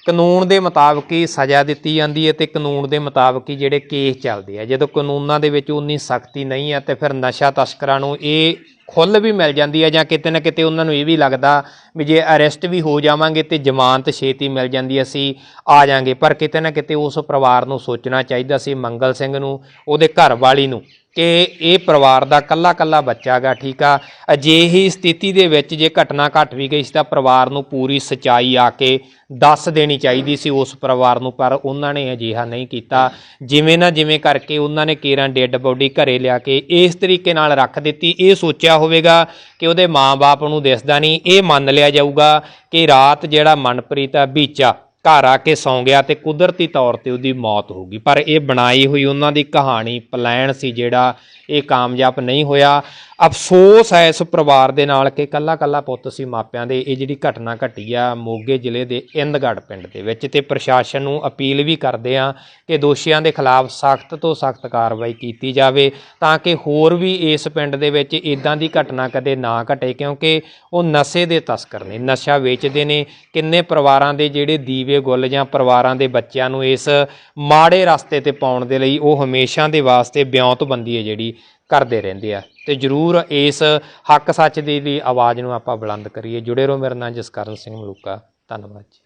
ਕਾਨੂੰਨ ਦੇ ਮੁਤਾਬਕ ਹੀ ਸਜ਼ਾ ਦਿੱਤੀ ਜਾਂਦੀ ਹੈ ਤੇ ਕਾਨੂੰਨ ਦੇ ਮੁਤਾਬਕ ਹੀ ਜਿਹੜੇ ਕੇਸ ਚੱਲਦੇ ਆ। ਜਦੋਂ ਕਾਨੂੰਨਾਂ ਦੇ ਵਿੱਚ ਉਨੀ ਸਖਤੀ ਨਹੀਂ ਹੈ ਤੇ ਫਿਰ ਨਸ਼ਾ ਤਸਕਰਾਂ ਨੂੰ ਇਹ ਖੁੱਲ ਵੀ ਮਿਲ ਜਾਂਦੀ ਹੈ ਜਾਂ ਕਿਤੇ ਨਾ ਕਿਤੇ ਉਹਨਾਂ ਨੂੰ ਇਹ ਵੀ ਲੱਗਦਾ ਵੀ ਜੇ ਅਰੈਸਟ ਵੀ ਹੋ ਜਾਵਾਂਗੇ ਤੇ ਜ਼ਮਾਨਤ ਛੇਤੀ ਮਿਲ ਜਾਂਦੀ ਅਸੀਂ ਆ ਜਾਾਂਗੇ। ਪਰ ਕਿਤੇ ਨਾ ਕਿਤੇ ਉਸ ਪਰਿਵਾਰ ਨੂੰ ਸੋਚਣਾ ਚਾਹੀਦਾ ਸੀ, ਮੰਗਲ ਸਿੰਘ ਨੂੰ, ਉਹਦੇ ਘਰ ਵਾਲੀ ਨੂੰ, ਕਿ ਇਹ ਪਰਿਵਾਰ ਦਾ ਕੱਲਾ ਕੱਲਾ ਬੱਚਾ ਗਾ ਠੀਕ ਆ? ਅਜਿਹੀ ਸਥਿਤੀ ਦੇ ਵਿੱਚ ਜੇ ਘਟਨਾ ਘਟ ਵੀ ਗਈ ਸੀ ਤਾਂ ਪਰਿਵਾਰ ਨੂੰ ਪੂਰੀ ਸਚਾਈ ਆ ਕੇ ਦੱਸ ਦੇਣੀ ਚਾਹੀਦੀ ਸੀ ਉਸ ਪਰਿਵਾਰ ਨੂੰ, ਪਰ ਉਹਨਾਂ ਨੇ ਅਜਿਹਾ ਨਹੀਂ ਕੀਤਾ। ਜਿਵੇਂ ਨਾ ਜਿਵੇਂ ਕਰਕੇ ਉਹਨਾਂ ਨੇ ਕੇਰਾਂ ਡੈੱਡ ਬੋਡੀ ਘਰੇ ਲਿਆ ਕੇ ਇਸ ਤਰੀਕੇ ਨਾਲ ਰੱਖ ਦਿੱਤੀ। ਇਹ ਸੋਚਿਆ ਹੋਵੇਗਾ ਕਿ ਉਹਦੇ ਮਾਂ-ਬਾਪ ਨੂੰ ਦਿਸਦਾ ਨਹੀਂ, ਇਹ ਮੰਨ ਲਿਆ ਜਾਊਗਾ ਕਿ ਰਾਤ ਜਿਹੜਾ ਮਨਪ੍ਰੀਤ ਆ ਬੀਚਾ ਘਰ ਆ ਕੇ ਸੌਂ ਗਿਆ ਤੇ ਕੁਦਰਤੀ ਤੌਰ ਤੇ ਉਹਦੀ ਮੌਤ ਹੋ ਗਈ। ਪਰ ਇਹ ਬਣਾਈ ਹੋਈ ਉਹਨਾਂ ਦੀ ਕਹਾਣੀ ਪਲਾਨ ਸੀ ਜਿਹੜਾ ਇਹ ਕਾਮਯਾਬ ਨਹੀਂ ਹੋਇਆ। ਅਫਸੋਸ ਹੈ ਇਸ ਪਰਿਵਾਰ ਦੇ ਨਾਲ ਕਿ ਕੱਲਾ ਕੱਲਾ ਪੁੱਤ ਸੀ ਮਾਪਿਆਂ ਦੇ। ਇਹ ਜਿਹੜੀ ਘਟਨਾ ਘਟੀ ਆ ਮੋਗੇ ਜ਼ਿਲ੍ਹੇ ਦੇ ਇੰਦਗੜ੍ਹ ਪਿੰਡ ਦੇ ਵਿੱਚ ਤੇ ਪ੍ਰਸ਼ਾਸਨ ਨੂੰ ਅਪੀਲ ਵੀ ਕਰਦੇ ਆ ਕਿ ਦੋਸ਼ੀਆਂ ਦੇ ਖਿਲਾਫ ਸਖਤ ਤੋਂ ਸਖਤ ਕਾਰਵਾਈ ਕੀਤੀ ਜਾਵੇ ਤਾਂ ਕਿ ਹੋਰ ਵੀ ਇਸ ਪਿੰਡ ਦੇ ਵਿੱਚ ਇਦਾਂ ਦੀ ਘਟਨਾ ਕਦੇ ਨਾ ਘਟੇ ਕਿਉਂਕਿ ਉਹ ਨਸ਼ੇ ਦੇ ਤਸਕਰ ਨੇ। ਨਸ਼ਾ ਵੇਚਦੇ ਨੇ। ਕਿੰਨੇ ਪਰਿਵਾਰਾਂ ਦੇ ਜਿਹੜੇ ਦੀਵੇ ਗੁੱਲ ਜਾਂ ਪਰਿਵਾਰਾਂ ਦੇ ਬੱਚਿਆਂ ਨੂੰ ਇਸ ਮਾੜੇ ਰਸਤੇ ਤੇ ਪਾਉਣ ਦੇ ਲਈ ਉਹ ਹਮੇਸ਼ਾ ਦੇ ਵਾਸਤੇ ਬਿਉਂਤਬੰਦੀ ਹੈ ਜਿਹੜੀ ਕਰਦੇ ਰਹਿੰਦੇ ਆ। ਤੇ ਜਰੂਰ ਇਸ ਹੱਕ ਸੱਚ ਦੀ ਵੀ ਆਵਾਜ਼ ਨੂੰ ਆਪਾਂ ਬੁਲੰਦ ਕਰੀਏ। ਜੁੜੇ ਰਹੋ ਮੇਰੇ ਨਾਲ ਜਸਕਰਨ ਸਿੰਘ ਮਲੂਕਾ। ਧੰਨਵਾਦ ਜੀ।